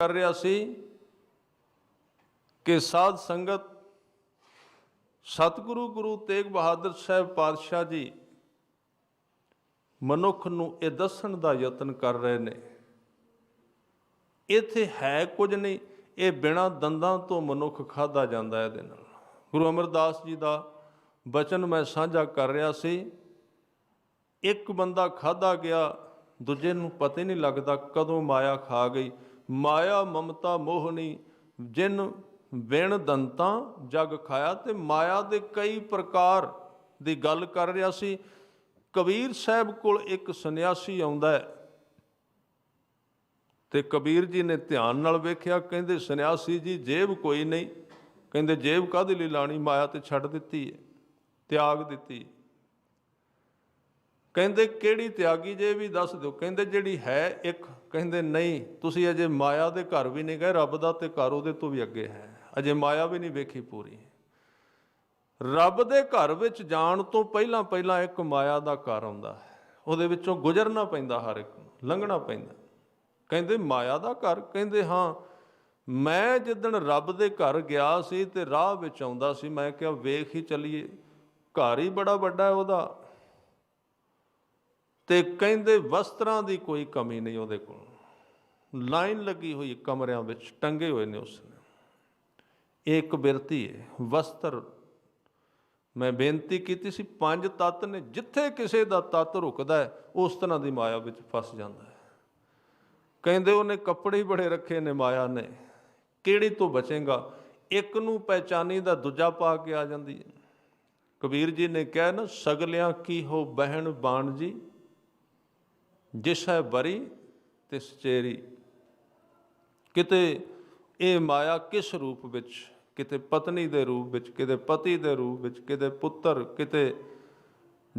ਕਰ ਰਿਹਾ ਸੀ ਕਿ ਸਾਧ ਸੰਗਤ ਸਤਿਗੁਰੂ ਗੁਰੂ ਤੇਗ ਬਹਾਦਰ ਸਾਹਿਬ ਪਾਤਸ਼ਾਹ ਜੀ ਮਨੁੱਖ ਨੂੰ ਇਹ ਦੱਸਣ ਦਾ ਯਤਨ ਕਰ ਰਹੇ ਨੇ। ਇੱਥੇ ਹੈ ਕੁਝ ਨਹੀਂ, ਇਹ ਬਿਨਾ ਦੰਦਾਂ ਤੋਂ ਮਨੁੱਖ ਖਾਦਾ ਜਾਂਦਾ ਹੈ ਇਹਦੇ ਨਾਲ। ਗੁਰੂ ਅਮਰਦਾਸ ਜੀ ਦਾ ਬਚਨ ਮੈਂ ਸਾਂਝਾ ਕਰ ਰਿਹਾ ਸੀ, ਇੱਕ ਬੰਦਾ ਖਾਦਾ ਗਿਆ, ਦੂਜੇ ਨੂੰ ਪਤਾ ਹੀ ਨਹੀਂ ਲੱਗਦਾ ਕਦੋਂ ਮਾਇਆ ਖਾ ਗਈ। ਮਾਇਆ, ਮਮਤਾ ਮੋਹਣੀ ਜਿਨ ਵਿਣ ਦੰਤਾਂ ਜਗ ਖਾਇਆ ਤੇ ਮਾਇਆ ਦੇ ਕਈ ਪ੍ਰਕਾਰ ਦੀ ਗੱਲ ਕਰ ਰਿਹਾ ਸੀ। ਕਬੀਰ ਸਾਹਿਬ ਕੋਲ ਇੱਕ ਸੰਨਿਆਸੀ ਆਉਂਦਾ ਹੈ ਤੇ ਕਬੀਰ ਜੀ ਨੇ ਧਿਆਨ ਨਾਲ ਵੇਖਿਆ, ਕਹਿੰਦੇ, ਸੰਨਿਆਸੀ ਜੀ, ਜੇਬ ਕੋਈ ਨਹੀਂ। ਕਹਿੰਦੇ, ਜੇਬ ਕਾਹਦੇ ਲਈ ਲਾਣੀ? ਮਾਇਆ ਤੇ ਛੱਡ ਦਿੱਤੀ ਹੈ, ਤਿਆਗ ਦਿੱਤੀ ਕਹਿੰਦੇ, ਕਿਹੜੀ ਤਿਆਗੀ ਜੇ ਵੀ ਦੱਸ ਦਿਓ? ਕਹਿੰਦੇ, ਜਿਹੜੀ ਹੈ ਇੱਕ ਕਹਿੰਦੇ, ਨਹੀਂ, ਤੁਸੀਂ ਅਜੇ ਮਾਇਆ ਦੇ ਘਰ ਵੀ ਨਹੀਂ ਗਏ, ਰੱਬ ਦਾ ਤੇ ਘਰ ਉਹਦੇ ਤੋਂ ਵੀ ਅੱਗੇ ਹੈ। ਅਜੇ ਮਾਇਆ ਵੀ ਨਹੀਂ ਵੇਖੀ ਪੂਰੀ। ਰੱਬ ਦੇ ਘਰ ਵਿੱਚ ਜਾਣ ਤੋਂ ਪਹਿਲਾਂ ਪਹਿਲਾਂ ਇੱਕ ਮਾਇਆ ਦਾ ਘਰ ਆਉਂਦਾ ਹੈ। ਉਹਦੇ ਵਿੱਚੋਂ ਗੁਜ਼ਰਨਾ ਪੈਂਦਾ ਹਰ ਇੱਕ ਨੂੰ, ਲੰਘਣਾ ਪੈਂਦਾ। ਕਹਿੰਦੇ, ਮਾਇਆ ਦਾ ਘਰ? ਕਹਿੰਦੇ, ਹਾਂ, ਮੈਂ ਜਿੱਦਣ ਰੱਬ ਦੇ ਘਰ ਗਿਆ ਸੀ ਤੇ ਰਾਹ ਵਿੱਚ ਆਉਂਦਾ ਸੀ, ਮੈਂ ਕਿਹਾ, ਵੇਖ ਹੀ ਚੱਲੀਏ। ਘਰ ਹੀ ਬੜਾ ਵੱਡਾ ਹੈ ਉਹਦਾ। ਤੇ ਕਹਿੰਦੇ ਵਸਤਰਾਂ ਦੀ ਕੋਈ ਕਮੀ ਨਹੀਂ ਉਹਦੇ ਕੋਲ। ਲਾਈਨ ਲੱਗੀ ਹੋਈ ਕਮਰਿਆਂ ਵਿੱਚ, ਟੰਗੇ ਹੋਏ ਨੇ ਉਸ ਨੇ ਇਹ ਇੱਕ ਬਿਰਤੀ ਹੈ ਵਸਤਰ। ਮੈਂ ਬੇਨਤੀ ਕੀਤੀ ਸੀ, ਪੰਜ ਤੱਤ ਨੇ, ਜਿੱਥੇ ਕਿਸੇ ਦਾ ਤੱਤ ਰੁਕਦਾ ਹੈ, ਉਸ ਤਰ੍ਹਾਂ ਦੀ ਮਾਇਆ ਵਿੱਚ ਫਸ ਜਾਂਦਾ ਹੈ। ਕਹਿੰਦੇ ਉਹਨੇ ਕੱਪੜੇ ਹੀ ਬੜੇ ਰੱਖੇ ਨੇ ਮਾਇਆ ਨੇ। ਕਿਹੜੀ ਤੋਂ ਬਚੇਗਾ? ਇੱਕ ਨੂੰ ਪਹਿਚਾਨੀ ਦਾ ਦੂਜਾ ਪਾ ਕੇ ਆ ਜਾਂਦੀ ਹੈ। ਕਬੀਰ ਜੀ ਨੇ ਕਿਹਾ ਨਾ, ਸਗਲਿਆਂ ਕੀ ਹੋ ਬਹਿਣ ਬਾਣ ਜੀ? ਜਿਸ ਹੈ ਬਰੀ ਤੇ ਸਚੇਰੀ ਕਿਤੇ ਇਹ ਮਾਇਆ ਕਿਸ ਰੂਪ ਵਿੱਚ? ਕਿਤੇ ਪਤਨੀ ਦੇ ਰੂਪ ਵਿੱਚ, ਕਿਤੇ ਪਤੀ ਦੇ ਰੂਪ ਵਿੱਚ, ਕਿਤੇ ਪੁੱਤਰ, ਕਿਤੇ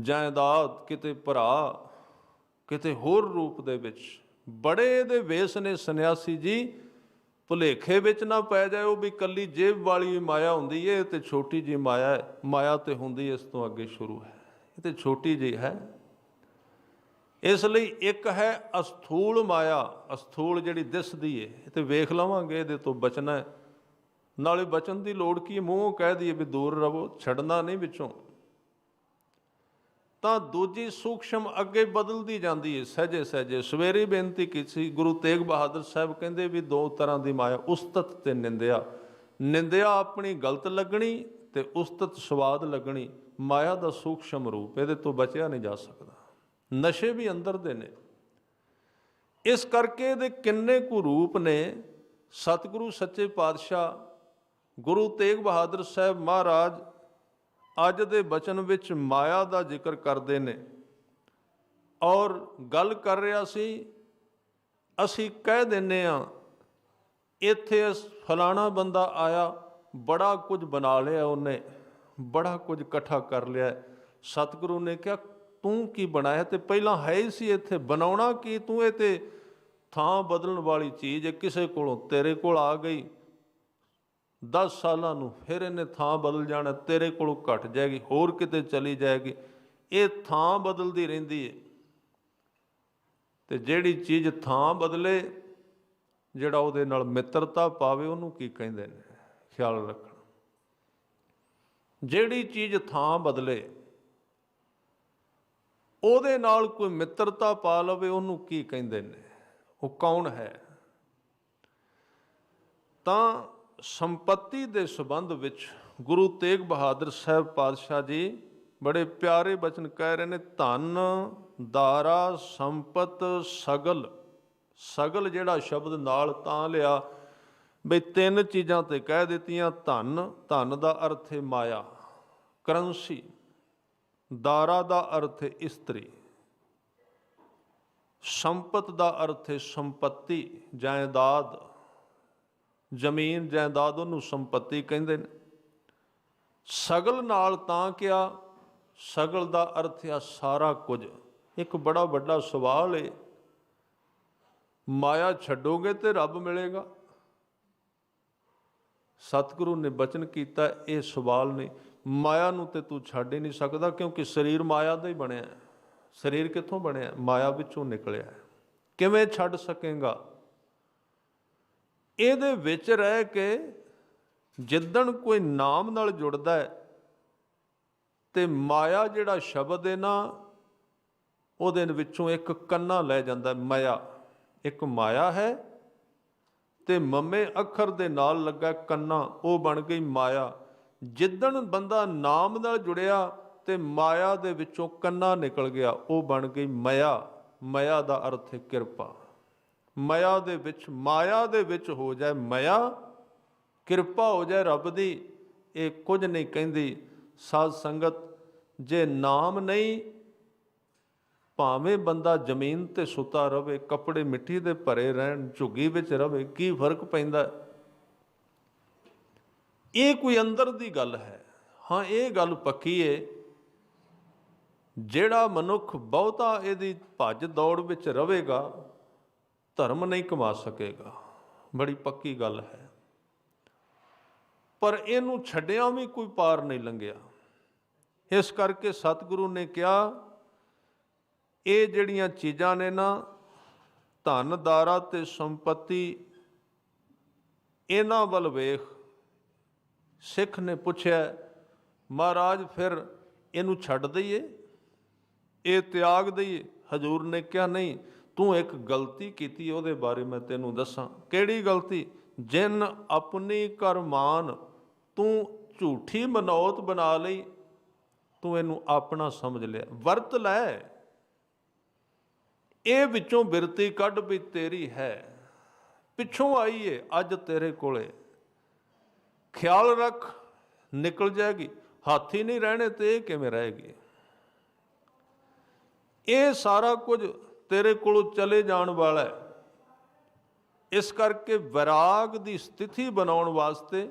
ਜਾਇਦਾਦ, ਕਿਤੇ ਭਰਾ, ਕਿਤੇ ਹੋਰ ਰੂਪ ਦੇ ਵਿੱਚ। ਬੜੇ ਦੇ ਵੇਸ ਨੇ ਸੰਨਿਆਸੀ ਜੀ, ਭੁਲੇਖੇ ਵਿੱਚ ਨਾ ਪੈ ਜਾਏ ਉਹ ਵੀ ਕੱਲੀ ਜੇਬ ਵਾਲੀ ਮਾਇਆ ਹੁੰਦੀ ਏ ਤੇ ਛੋਟੀ ਜੀ ਮਾਇਆ ਮਾਇਆ ਤੇ ਹੁੰਦੀ ਇਸ ਤੋਂ ਅੱਗੇ ਸ਼ੁਰੂ ਹੈ। ਇਹ ਤੇ ਛੋਟੀ ਜੀ ਹੈ। ਇਸ ਲਈ ਇੱਕ ਹੈ ਅਸਥੂਲ ਮਾਇਆ, ਅਸਥੂਲ ਜਿਹੜੀ ਦਿਸਦੀ ਏ, ਇਹ ਤੇ ਵੇਖ ਲਵਾਂਗੇ, ਇਹਦੇ ਤੋਂ ਬਚਣਾ ਹੈ। ਨਾਲੇ ਬਚਨ ਦੀ ਲੋੜ ਕੀ ਮੂੰਹ ਕਹਿ ਦਈਏ ਵੀ ਦੂਰ ਰਹੋ, ਛੱਡਣਾ ਨਹੀਂ ਵਿੱਚੋਂ। ਤਾਂ ਦੂਜੀ ਸੂਖਸ਼ਮ ਅੱਗੇ ਬਦਲਦੀ ਜਾਂਦੀ ਹੈ ਸਹਜੇ ਸਹਜੇ। ਸਵੇਰੇ ਬੇਨਤੀ ਕੀਤੀ ਸੀ ਗੁਰੂ ਤੇਗ ਬਹਾਦਰ ਸਾਹਿਬ ਕਹਿੰਦੇ ਵੀ ਦੋ ਤਰ੍ਹਾਂ ਦੀ ਮਾਇਆ, ਉਸਤਤ ਤੇ ਨਿੰਦਿਆ। ਨਿੰਦਿਆ ਆਪਣੀ ਗਲਤ ਲੱਗਣੀ ਤੇ ਉਸਤਤ ਸਵਾਦ ਲੱਗਣੀ। ਮਾਇਆ ਦਾ ਸੂਖਸ਼ਮ ਰੂਪ, ਇਹਦੇ ਤੋਂ ਬਚਿਆ ਨਹੀਂ ਜਾ ਸਕਦਾ। ਨਸ਼ੇ ਵੀ ਅੰਦਰ ਦੇ ਨੇ। ਇਸ ਕਰਕੇ ਇਹਦੇ ਕਿੰਨੇ ਕੁ ਰੂਪ ਨੇ। ਸਤਿਗੁਰੂ ਸੱਚੇ ਪਾਤਸ਼ਾਹ ਗੁਰੂ ਤੇਗ ਬਹਾਦਰ ਸਾਹਿਬ ਮਹਾਰਾਜ ਅੱਜ ਦੇ ਬਚਨ ਵਿੱਚ ਮਾਇਆ ਦਾ ਜ਼ਿਕਰ ਕਰਦੇ ਨੇ। ਔਰ ਗੱਲ ਕਰ ਰਿਹਾ ਸੀ, ਅਸੀਂ ਕਹਿ ਦਿੰਨੇ ਆ, ਇੱਥੇ ਇਸ ਫਲਾਣਾ ਬੰਦਾ ਆਇਆ, ਬੜਾ ਕੁਝ ਬਣਾ ਲਿਆ ਉਹਨੇ, ਬੜਾ ਕੁਝ ਇਕੱਠਾ ਕਰ ਲਿਆ। ਸਤਿਗੁਰੂ ਨੇ ਕਿਹਾ ਤੂੰ ਕੀ ਬਣਾਇਆ ਤੇ ਪਹਿਲਾਂ ਹੈ ਹੀ ਸੀ ਇੱਥੇ, ਬਣਾਉਣਾ ਕੀ ਤੂੰ? ਇਹ ਤੇ ਥਾਂ ਬਦਲਣ ਵਾਲੀ ਚੀਜ਼ ਹੈ, ਕਿਸੇ ਕੋਲੋਂ ਤੇਰੇ ਕੋਲ ਆ ਗਈ। 10 ਸਾਲਾਂ ਨੂੰ ਫਿਰ ਇਹਨੇ ਥਾਂ ਬਦਲ ਜਾਣਾ, ਤੇਰੇ ਕੋਲੋਂ ਘਟ ਜਾਏਗੀ, ਹੋਰ ਕਿਤੇ ਚਲੀ ਜਾਏਗੀ। ਇਹ ਥਾਂ ਬਦਲਦੀ ਰਹਿੰਦੀ ਹੈ। ਤੇ ਜਿਹੜੀ ਚੀਜ਼ ਥਾਂ ਬਦਲੇ, ਜਿਹੜਾ ਉਹਦੇ ਨਾਲ ਮਿੱਤਰਤਾ ਪਾਵੇ, ਉਹਨੂੰ ਕੀ ਕਹਿੰਦੇ ਨੇ? ਖਿਆਲ ਰੱਖਣਾ। ਜਿਹੜੀ ਚੀਜ਼ ਥਾਂ ਬਦਲੇ ਉਹਦੇ ਨਾਲ ਕੋਈ ਮਿੱਤਰਤਾ ਪਾ ਲਵੇ, ਉਹਨੂੰ ਕੀ ਕਹਿੰਦੇ ਨੇ? ਉਹ ਕੌਣ ਹੈ? ਤਾਂ ਸੰਪਤੀ ਦੇ ਸੰਬੰਧ ਵਿੱਚ ਗੁਰੂ ਤੇਗ ਬਹਾਦਰ ਸਾਹਿਬ ਪਾਤਸ਼ਾਹ ਜੀ ਬੜੇ ਪਿਆਰੇ ਬਚਨ ਕਹਿ ਰਹੇ ਨੇ, ਧਨ, ਦਾਰਾ, ਸੰਪਤ, ਸਗਲ। ਸਗਲ ਜਿਹੜਾ ਸ਼ਬਦ ਨਾਲ ਤਾਂ ਲਿਆ ਬਈ ਤਿੰਨ ਚੀਜ਼ਾਂ ਤੇ ਕਹਿ ਦਿੱਤੀਆਂ, ਧਨ। ਧਨ ਦਾ ਅਰਥ ਹੈ ਮਾਇਆ, ਕਰੰਸੀ। ਦਾਰਾ ਦਾ ਅਰਥ ਹੈ ਇਸਤਰੀ, ਸੰਪਤ ਦਾ ਅਰਥ ਹੈ ਸੰਪਤੀ, ਜਾਇਦਾਦ, ਜ਼ਮੀਨ ਜਾਇਦਾਦ ਉਹਨੂੰ ਸੰਪਤੀ ਕਹਿੰਦੇ ਨੇ। ਸਗਲ ਨਾਲ ਤਾਂ ਕਿਹਾ ਸਗਲ ਦਾ ਅਰਥ ਆ ਸਾਰਾ ਕੁਝ। ਇੱਕ ਬੜਾ ਵੱਡਾ ਸਵਾਲ ਏ, ਮਾਇਆ ਛੱਡੋਗੇ ਤੇ ਰੱਬ ਮਿਲੇਗਾ। ਸਤਿਗੁਰੂ ਨੇ ਬਚਨ ਕੀਤਾ, ਇਹ ਸਵਾਲ ਨਹੀਂ ਮਾਇਆ ਨੂੰ ਤੇ ਤੂੰ ਛੱਡ ਹੀ ਨਹੀਂ ਸਕਦਾ ਕਿਉਂਕਿ ਸਰੀਰ ਮਾਇਆ ਦਾ ਹੀ ਬਣਿਆ ਹੈ। ਸਰੀਰ ਕਿੱਥੋਂ ਬਣਿਆ ਮਾਇਆ ਵਿੱਚੋਂ ਨਿਕਲਿਆ ਹੈ। ਕਿਵੇਂ ਛੱਡ ਸਕੇਗਾ? ਇਹਦੇ ਵਿੱਚ ਰਹਿ ਕੇ ਜਿੱਦਣ ਕੋਈ ਨਾਮ ਨਾਲ ਜੁੜਦਾ ਹੈ ਤੇ ਮਾਇਆ ਜਿਹੜਾ ਸ਼ਬਦ ਹੈ ਨਾ, ਉਹਦੇ ਵਿੱਚੋਂ ਇੱਕ ਕੰਨਾ ਲੈ ਜਾਂਦਾ ਮਾਇਆ। ਇੱਕ ਮਾਇਆ ਹੈ ਤੇ ਮੰਮੇ ਅੱਖਰ ਦੇ ਨਾਲ ਲੱਗਾ ਕੰਨਾ, ਉਹ ਬਣ ਗਈ ਮਾਇਆ। ਜਿੱਦਣ ਬੰਦਾ ਨਾਮ ਨਾਲ ਜੁੜਿਆ ਤੇ ਮਾਇਆ ਦੇ ਵਿੱਚੋਂ ਕੰਨਾ ਨਿਕਲ ਗਿਆ, ਉਹ ਬਣ ਗਈ ਮਾਇਆ। ਮਾਇਆ ਦਾ ਅਰਥ ਹੈ ਕਿਰਪਾ। ਮਾਇਆ ਦੇ ਵਿੱਚ, ਮਾਇਆ ਦੇ ਵਿੱਚ ਹੋ ਜਾਏ ਮਾਇਆ, ਕਿਰਪਾ ਹੋ ਜਾਏ ਰੱਬ ਦੀ, ਇਹ ਕੁਝ ਨਹੀਂ ਕਹਿੰਦੀ। ਸਾਧ ਸੰਗਤ, ਜੇ ਨਾਮ ਨਹੀਂ, ਭਾਵੇਂ ਬੰਦਾ ਜ਼ਮੀਨ ਤੇ ਸੁੱਤਾ ਰਵੇ, ਕੱਪੜੇ ਮਿੱਟੀ ਦੇ ਭਰੇ ਰਹਿਣ, ਝੁੱਗੀ ਵਿੱਚ ਰਵੇ, ਕੀ ਫ਼ਰਕ ਪੈਂਦਾ? ਇਹ ਕੋਈ ਅੰਦਰ ਦੀ ਗੱਲ ਹੈ। ਹਾਂ, ਇਹ ਗੱਲ ਪੱਕੀ ਏ। ਜਿਹੜਾ ਮਨੁੱਖ ਬਹੁਤਾ ਇਹਦੀ ਭੱਜ ਦੌੜ ਵਿੱਚ ਰਹੇਗਾ, ਧਰਮ ਨਹੀਂ ਕਮਾ ਸਕੇਗਾ। ਬੜੀ ਪੱਕੀ ਗੱਲ ਹੈ। ਪਰ ਇਹਨੂੰ ਛੱਡਿਆਂ ਵੀ ਕੋਈ ਪਾਰ ਨਹੀਂ ਲੰਘਿਆ। ਇਸ ਕਰਕੇ ਸਤਿਗੁਰੂ ਨੇ ਕਿਹਾ, ਇਹ ਜਿਹੜੀਆਂ ਚੀਜ਼ਾਂ ਨੇ ਨਾ, ਧਨ, ਦਾਰਾ ਤੇ ਸੰਪਤੀ, ਇਹਨਾਂ ਵੱਲ ਵੇਖ। ਸਿੱਖ ਨੇ ਪੁੱਛਿਆ, ਮਹਾਰਾਜ, ਫਿਰ ਇਹਨੂੰ ਛੱਡ ਦਈਏ? ਇਹ ਤਿਆਗ ਦਈਏ? ਹਜੂਰ ਨੇ ਕਿਹਾ, ਨਹੀਂ, ਤੂੰ ਇੱਕ ਗਲਤੀ ਕੀਤੀ, ਉਹਦੇ ਬਾਰੇ ਮੈਂ ਤੈਨੂੰ ਦੱਸਾਂ। ਕਿਹੜੀ ਗਲਤੀ? ਜਿਨ ਆਪਣੀ ਕਰਮਾਨ ਤੂੰ ਝੂਠੀ ਮਨੌਤ ਬਣਾ ਲਈ, ਤੂੰ ਇਹਨੂੰ ਆਪਣਾ ਸਮਝ ਲਿਆ। ਵਰਤ ਲੈ। ਇਹ ਵਿੱਚੋਂ ਬਿਰਤੀ ਕੱਢ ਵੀ ਤੇਰੀ ਹੈ। ਪਿੱਛੋਂ ਆਈ ਏ ਅੱਜ ਤੇਰੇ ਕੋਲੇ। ਖਿਆਲ ਰੱਖ, ਨਿਕਲ ਜਾਏਗੀ। ਹਾਥੀ ਨਹੀਂ ਰਹਿਣੇ ਤੇ ਇਹ ਕਿਵੇਂ ਰਹੇਗੀ? ਇਹ ਸਾਰਾ ਕੁਝ ਤੇਰੇ ਕੋਲੋਂ ਚਲੇ ਜਾਣ ਵਾਲਾ ਹੈ। ਇਸ ਕਰਕੇ ਵਿਰਾਗ ਦੀ ਸਥਿਤੀ ਬਣਾਉਣ ਵਾਸਤੇ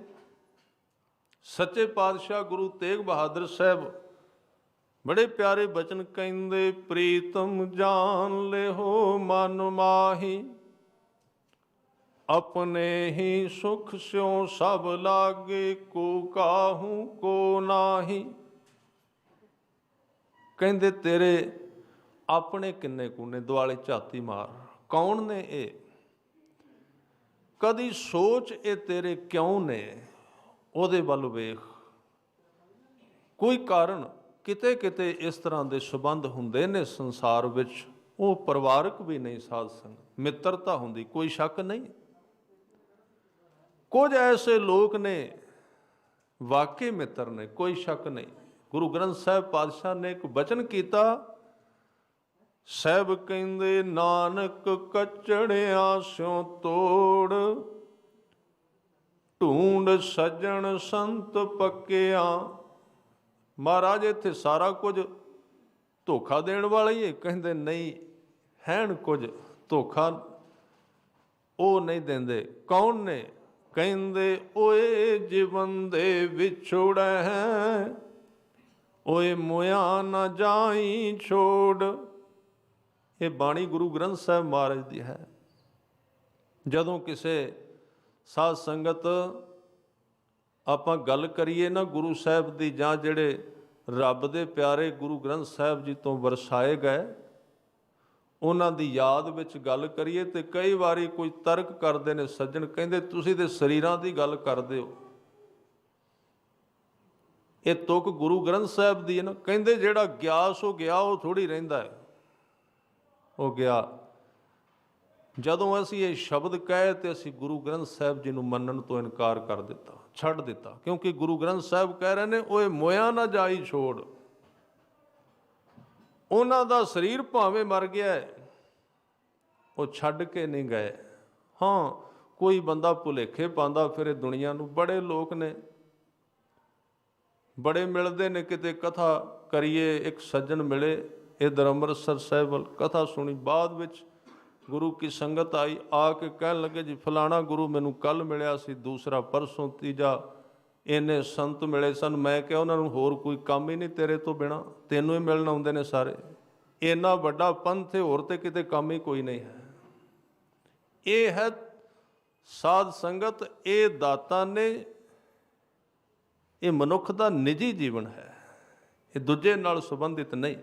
ਸੱਚੇ ਪਾਤਸ਼ਾਹ ਗੁਰੂ ਤੇਗ ਬਹਾਦਰ ਸਾਹਿਬ ਬੜੇ ਪਿਆਰੇ ਬਚਨ ਕਹਿੰਦੇ, ਪ੍ਰੀਤਮ ਜਾਣ ਹੋ ਮਨ ਮਾਹੀ। ਆਪਣੇ ਹੀ ਸੁਖ ਸਿਉ ਸਭ ਲਾਗੇ, ਕੋ ਕਾਹੂ, ਕੋ ਨਾਹੀ। ਕਹਿੰਦੇ, ਤੇਰੇ ਆਪਣੇ ਕਿੰਨੇ ਕੂਨੇ, ਦੁਆਲੇ ਝਾਤੀ ਮਾਰ। ਕੌਣ ਨੇ ਇਹ? ਕਦੀ ਸੋਚ ਇਹ ਤੇਰੇ ਕਿਉਂ ਨੇ? ਉਹਦੇ ਵੱਲ ਵੇਖ। ਕੋਈ ਕਾਰਨ ਕਿਤੇ ਕਿਤੇ ਇਸ ਤਰ੍ਹਾਂ ਦੇ ਸਬੰਧ ਹੁੰਦੇ ਨੇ ਸੰਸਾਰ ਵਿੱਚ। ਉਹ ਪਰਿਵਾਰਕ ਵੀ ਨਹੀਂ ਸਾਧ ਸੰਗ ਮਿੱਤਰਤਾ ਹੁੰਦੀ, ਕੋਈ ਸ਼ੱਕ ਨਹੀਂ। ਕੁਝ ਐਸੇ ਲੋਕ ਨੇ ਵਾਕਈ ਮਿੱਤਰ ਨੇ, ਕੋਈ ਸ਼ੱਕ ਨਹੀਂ। ਗੁਰੂ ਗ੍ਰੰਥ ਸਾਹਿਬ ਪਾਤਸ਼ਾਹ ਨੇ ਇੱਕ ਬਚਨ ਕੀਤਾ, ਸਹਿਬ ਕਹਿੰਦੇ, ਨਾਨਕ ਕਚੜਿਆ ਸਿਉ ਤੋੜ, ਢੂੰਡ ਸੱਜਣ ਸੰਤ ਪੱਕਿਆ। ਮਹਾਰਾਜ ਇੱਥੇ ਸਾਰਾ ਕੁਝ ਧੋਖਾ ਦੇਣ ਵਾਲਾ ਹੀ ਹੈ। ਕਹਿੰਦੇ, ਨਹੀਂ, ਹੈਣ ਕੁਝ ਧੋਖਾ ਉਹ ਨਹੀਂ ਦਿੰਦੇ। ਕੌਣ ਨੇ? ਕਹਿੰਦੇ, ਓਏ ਜੀਵਨ ਦੇ ਵਿਛੋੜਾ ਹੈ, ਓਏ ਮੋਇਆ ਨਾ ਜਾਈ ਛੋੜ। ਇਹ ਬਾਣੀ ਗੁਰੂ ਗ੍ਰੰਥ ਸਾਹਿਬ ਮਹਾਰਾਜ ਦੀ ਹੈ। ਜਦੋਂ ਕਿਸੇ ਸਾਧ ਸੰਗਤ, ਆਪਾਂ ਗੱਲ ਕਰੀਏ ਨਾ ਗੁਰੂ ਸਾਹਿਬ ਦੀ ਜਾਂ ਜਿਹੜੇ ਰੱਬ ਦੇ ਪਿਆਰੇ ਗੁਰੂ ਗ੍ਰੰਥ ਸਾਹਿਬ ਜੀ ਤੋਂ ਵਰਸਾਏ ਗਏ ਉਹਨਾਂ ਦੀ ਯਾਦ ਵਿੱਚ ਗੱਲ ਕਰੀਏ ਤੇ ਕਈ ਵਾਰੀ ਕੋਈ ਤਰਕ ਕਰਦੇ ਨੇ ਸੱਜਣ, ਕਹਿੰਦੇ ਤੁਸੀਂ ਤੇ ਸਰੀਰਾਂ ਦੀ ਗੱਲ ਕਰਦੇ ਹੋ। ਇਹ ਤੁਕ ਗੁਰੂ ਗ੍ਰੰਥ ਸਾਹਿਬ ਦੀ ਹੈ ਨਾ, ਕਹਿੰਦੇ ਜਿਹੜਾ ਗਿਆਸ ਹੋ ਗਿਆ, ਉਹ ਥੋੜੀ ਰਹਿੰਦਾ ਹੈ। ਉਹ ਗਿਆ। ਜਦੋਂ ਅਸੀਂ ਇਹ ਸ਼ਬਦ ਕਹੇ ਤੇ ਅਸੀਂ ਗੁਰੂ ਗ੍ਰੰਥ ਸਾਹਿਬ ਜੀ ਨੂੰ ਮੰਨਣ ਤੋਂ ਇਨਕਾਰ ਕਰ ਦਿੱਤਾ, ਛੱਡ ਦਿੱਤਾ, ਕਿਉਂਕਿ ਗੁਰੂ ਗ੍ਰੰਥ ਸਾਹਿਬ ਕਹਿ ਰਹੇ ਨੇ, ਓਏ ਮੋਇਆ ਨਾ ਜਾਈ ਛੋੜ। ਉਹਨਾਂ ਦਾ ਸਰੀਰ ਭਾਵੇਂ ਮਰ ਗਿਆ ਹੈ, ਉਹ ਛੱਡ ਕੇ ਨਹੀਂ ਗਏ। ਹਾਂ ਕੋਈ ਬੰਦਾ ਭੁਲੇਖੇ ਪਾਉਂਦਾ ਫਿਰੇ ਦੁਨੀਆ ਨੂੰ ਬੜੇ ਲੋਕ ਨੇ। ਬੜੇ ਮਿਲਦੇ ਨੇ ਕਿਤੇ ਕਥਾ ਕਰੀਏ ਇੱਕ ਸੱਜਣ ਮਿਲੇ ਇਧਰ ਅੰਮ੍ਰਿਤਸਰ ਸਾਹਿਬ ਵੱਲ ਕਥਾ ਸੁਣੀ। ਬਾਅਦ ਵਿੱਚ ਗੁਰੂ ਕੀ ਸੰਗਤ ਆਈ ਆ ਕੇ ਕਹਿਣ ਲੱਗੇ ਜੀ ਫਲਾਣਾ ਗੁਰੂ ਮੈਨੂੰ ਕੱਲ ਮਿਲਿਆ ਸੀ ਦੂਸਰਾ ਪਰਸੋਂ ਤੀਜਾ ਇੰਨੇ ਸੰਤ ਮਿਲੇ ਸਨ। ਮੈਂ ਕਿਹਾ ਉਹਨਾਂ ਨੂੰ ਹੋਰ ਕੋਈ ਕੰਮ ਹੀ ਨਹੀਂ ਤੇਰੇ ਤੋਂ ਬਿਨਾ। ਤੈਨੂੰ ਹੀ ਮਿਲਣ ਆਉਂਦੇ ਨੇ ਸਾਰੇ। ਇੰਨਾ ਵੱਡਾ ਪੰਥ ਹੈ ਹੋਰ ਤੇ ਕਿਤੇ ਕੰਮ ਹੀ ਕੋਈ ਨਹੀਂ ਹੈ। ਇਹ ਹੈ ਸਾਧ ਸੰਗਤ, ਇਹ ਦਾਤਾ ਨੇ, ਇਹ ਮਨੁੱਖ ਦਾ ਨਿੱਜੀ ਜੀਵਨ ਹੈ। ਇਹ ਦੂਜੇ ਨਾਲ ਸੰਬੰਧਿਤ ਨਹੀਂ।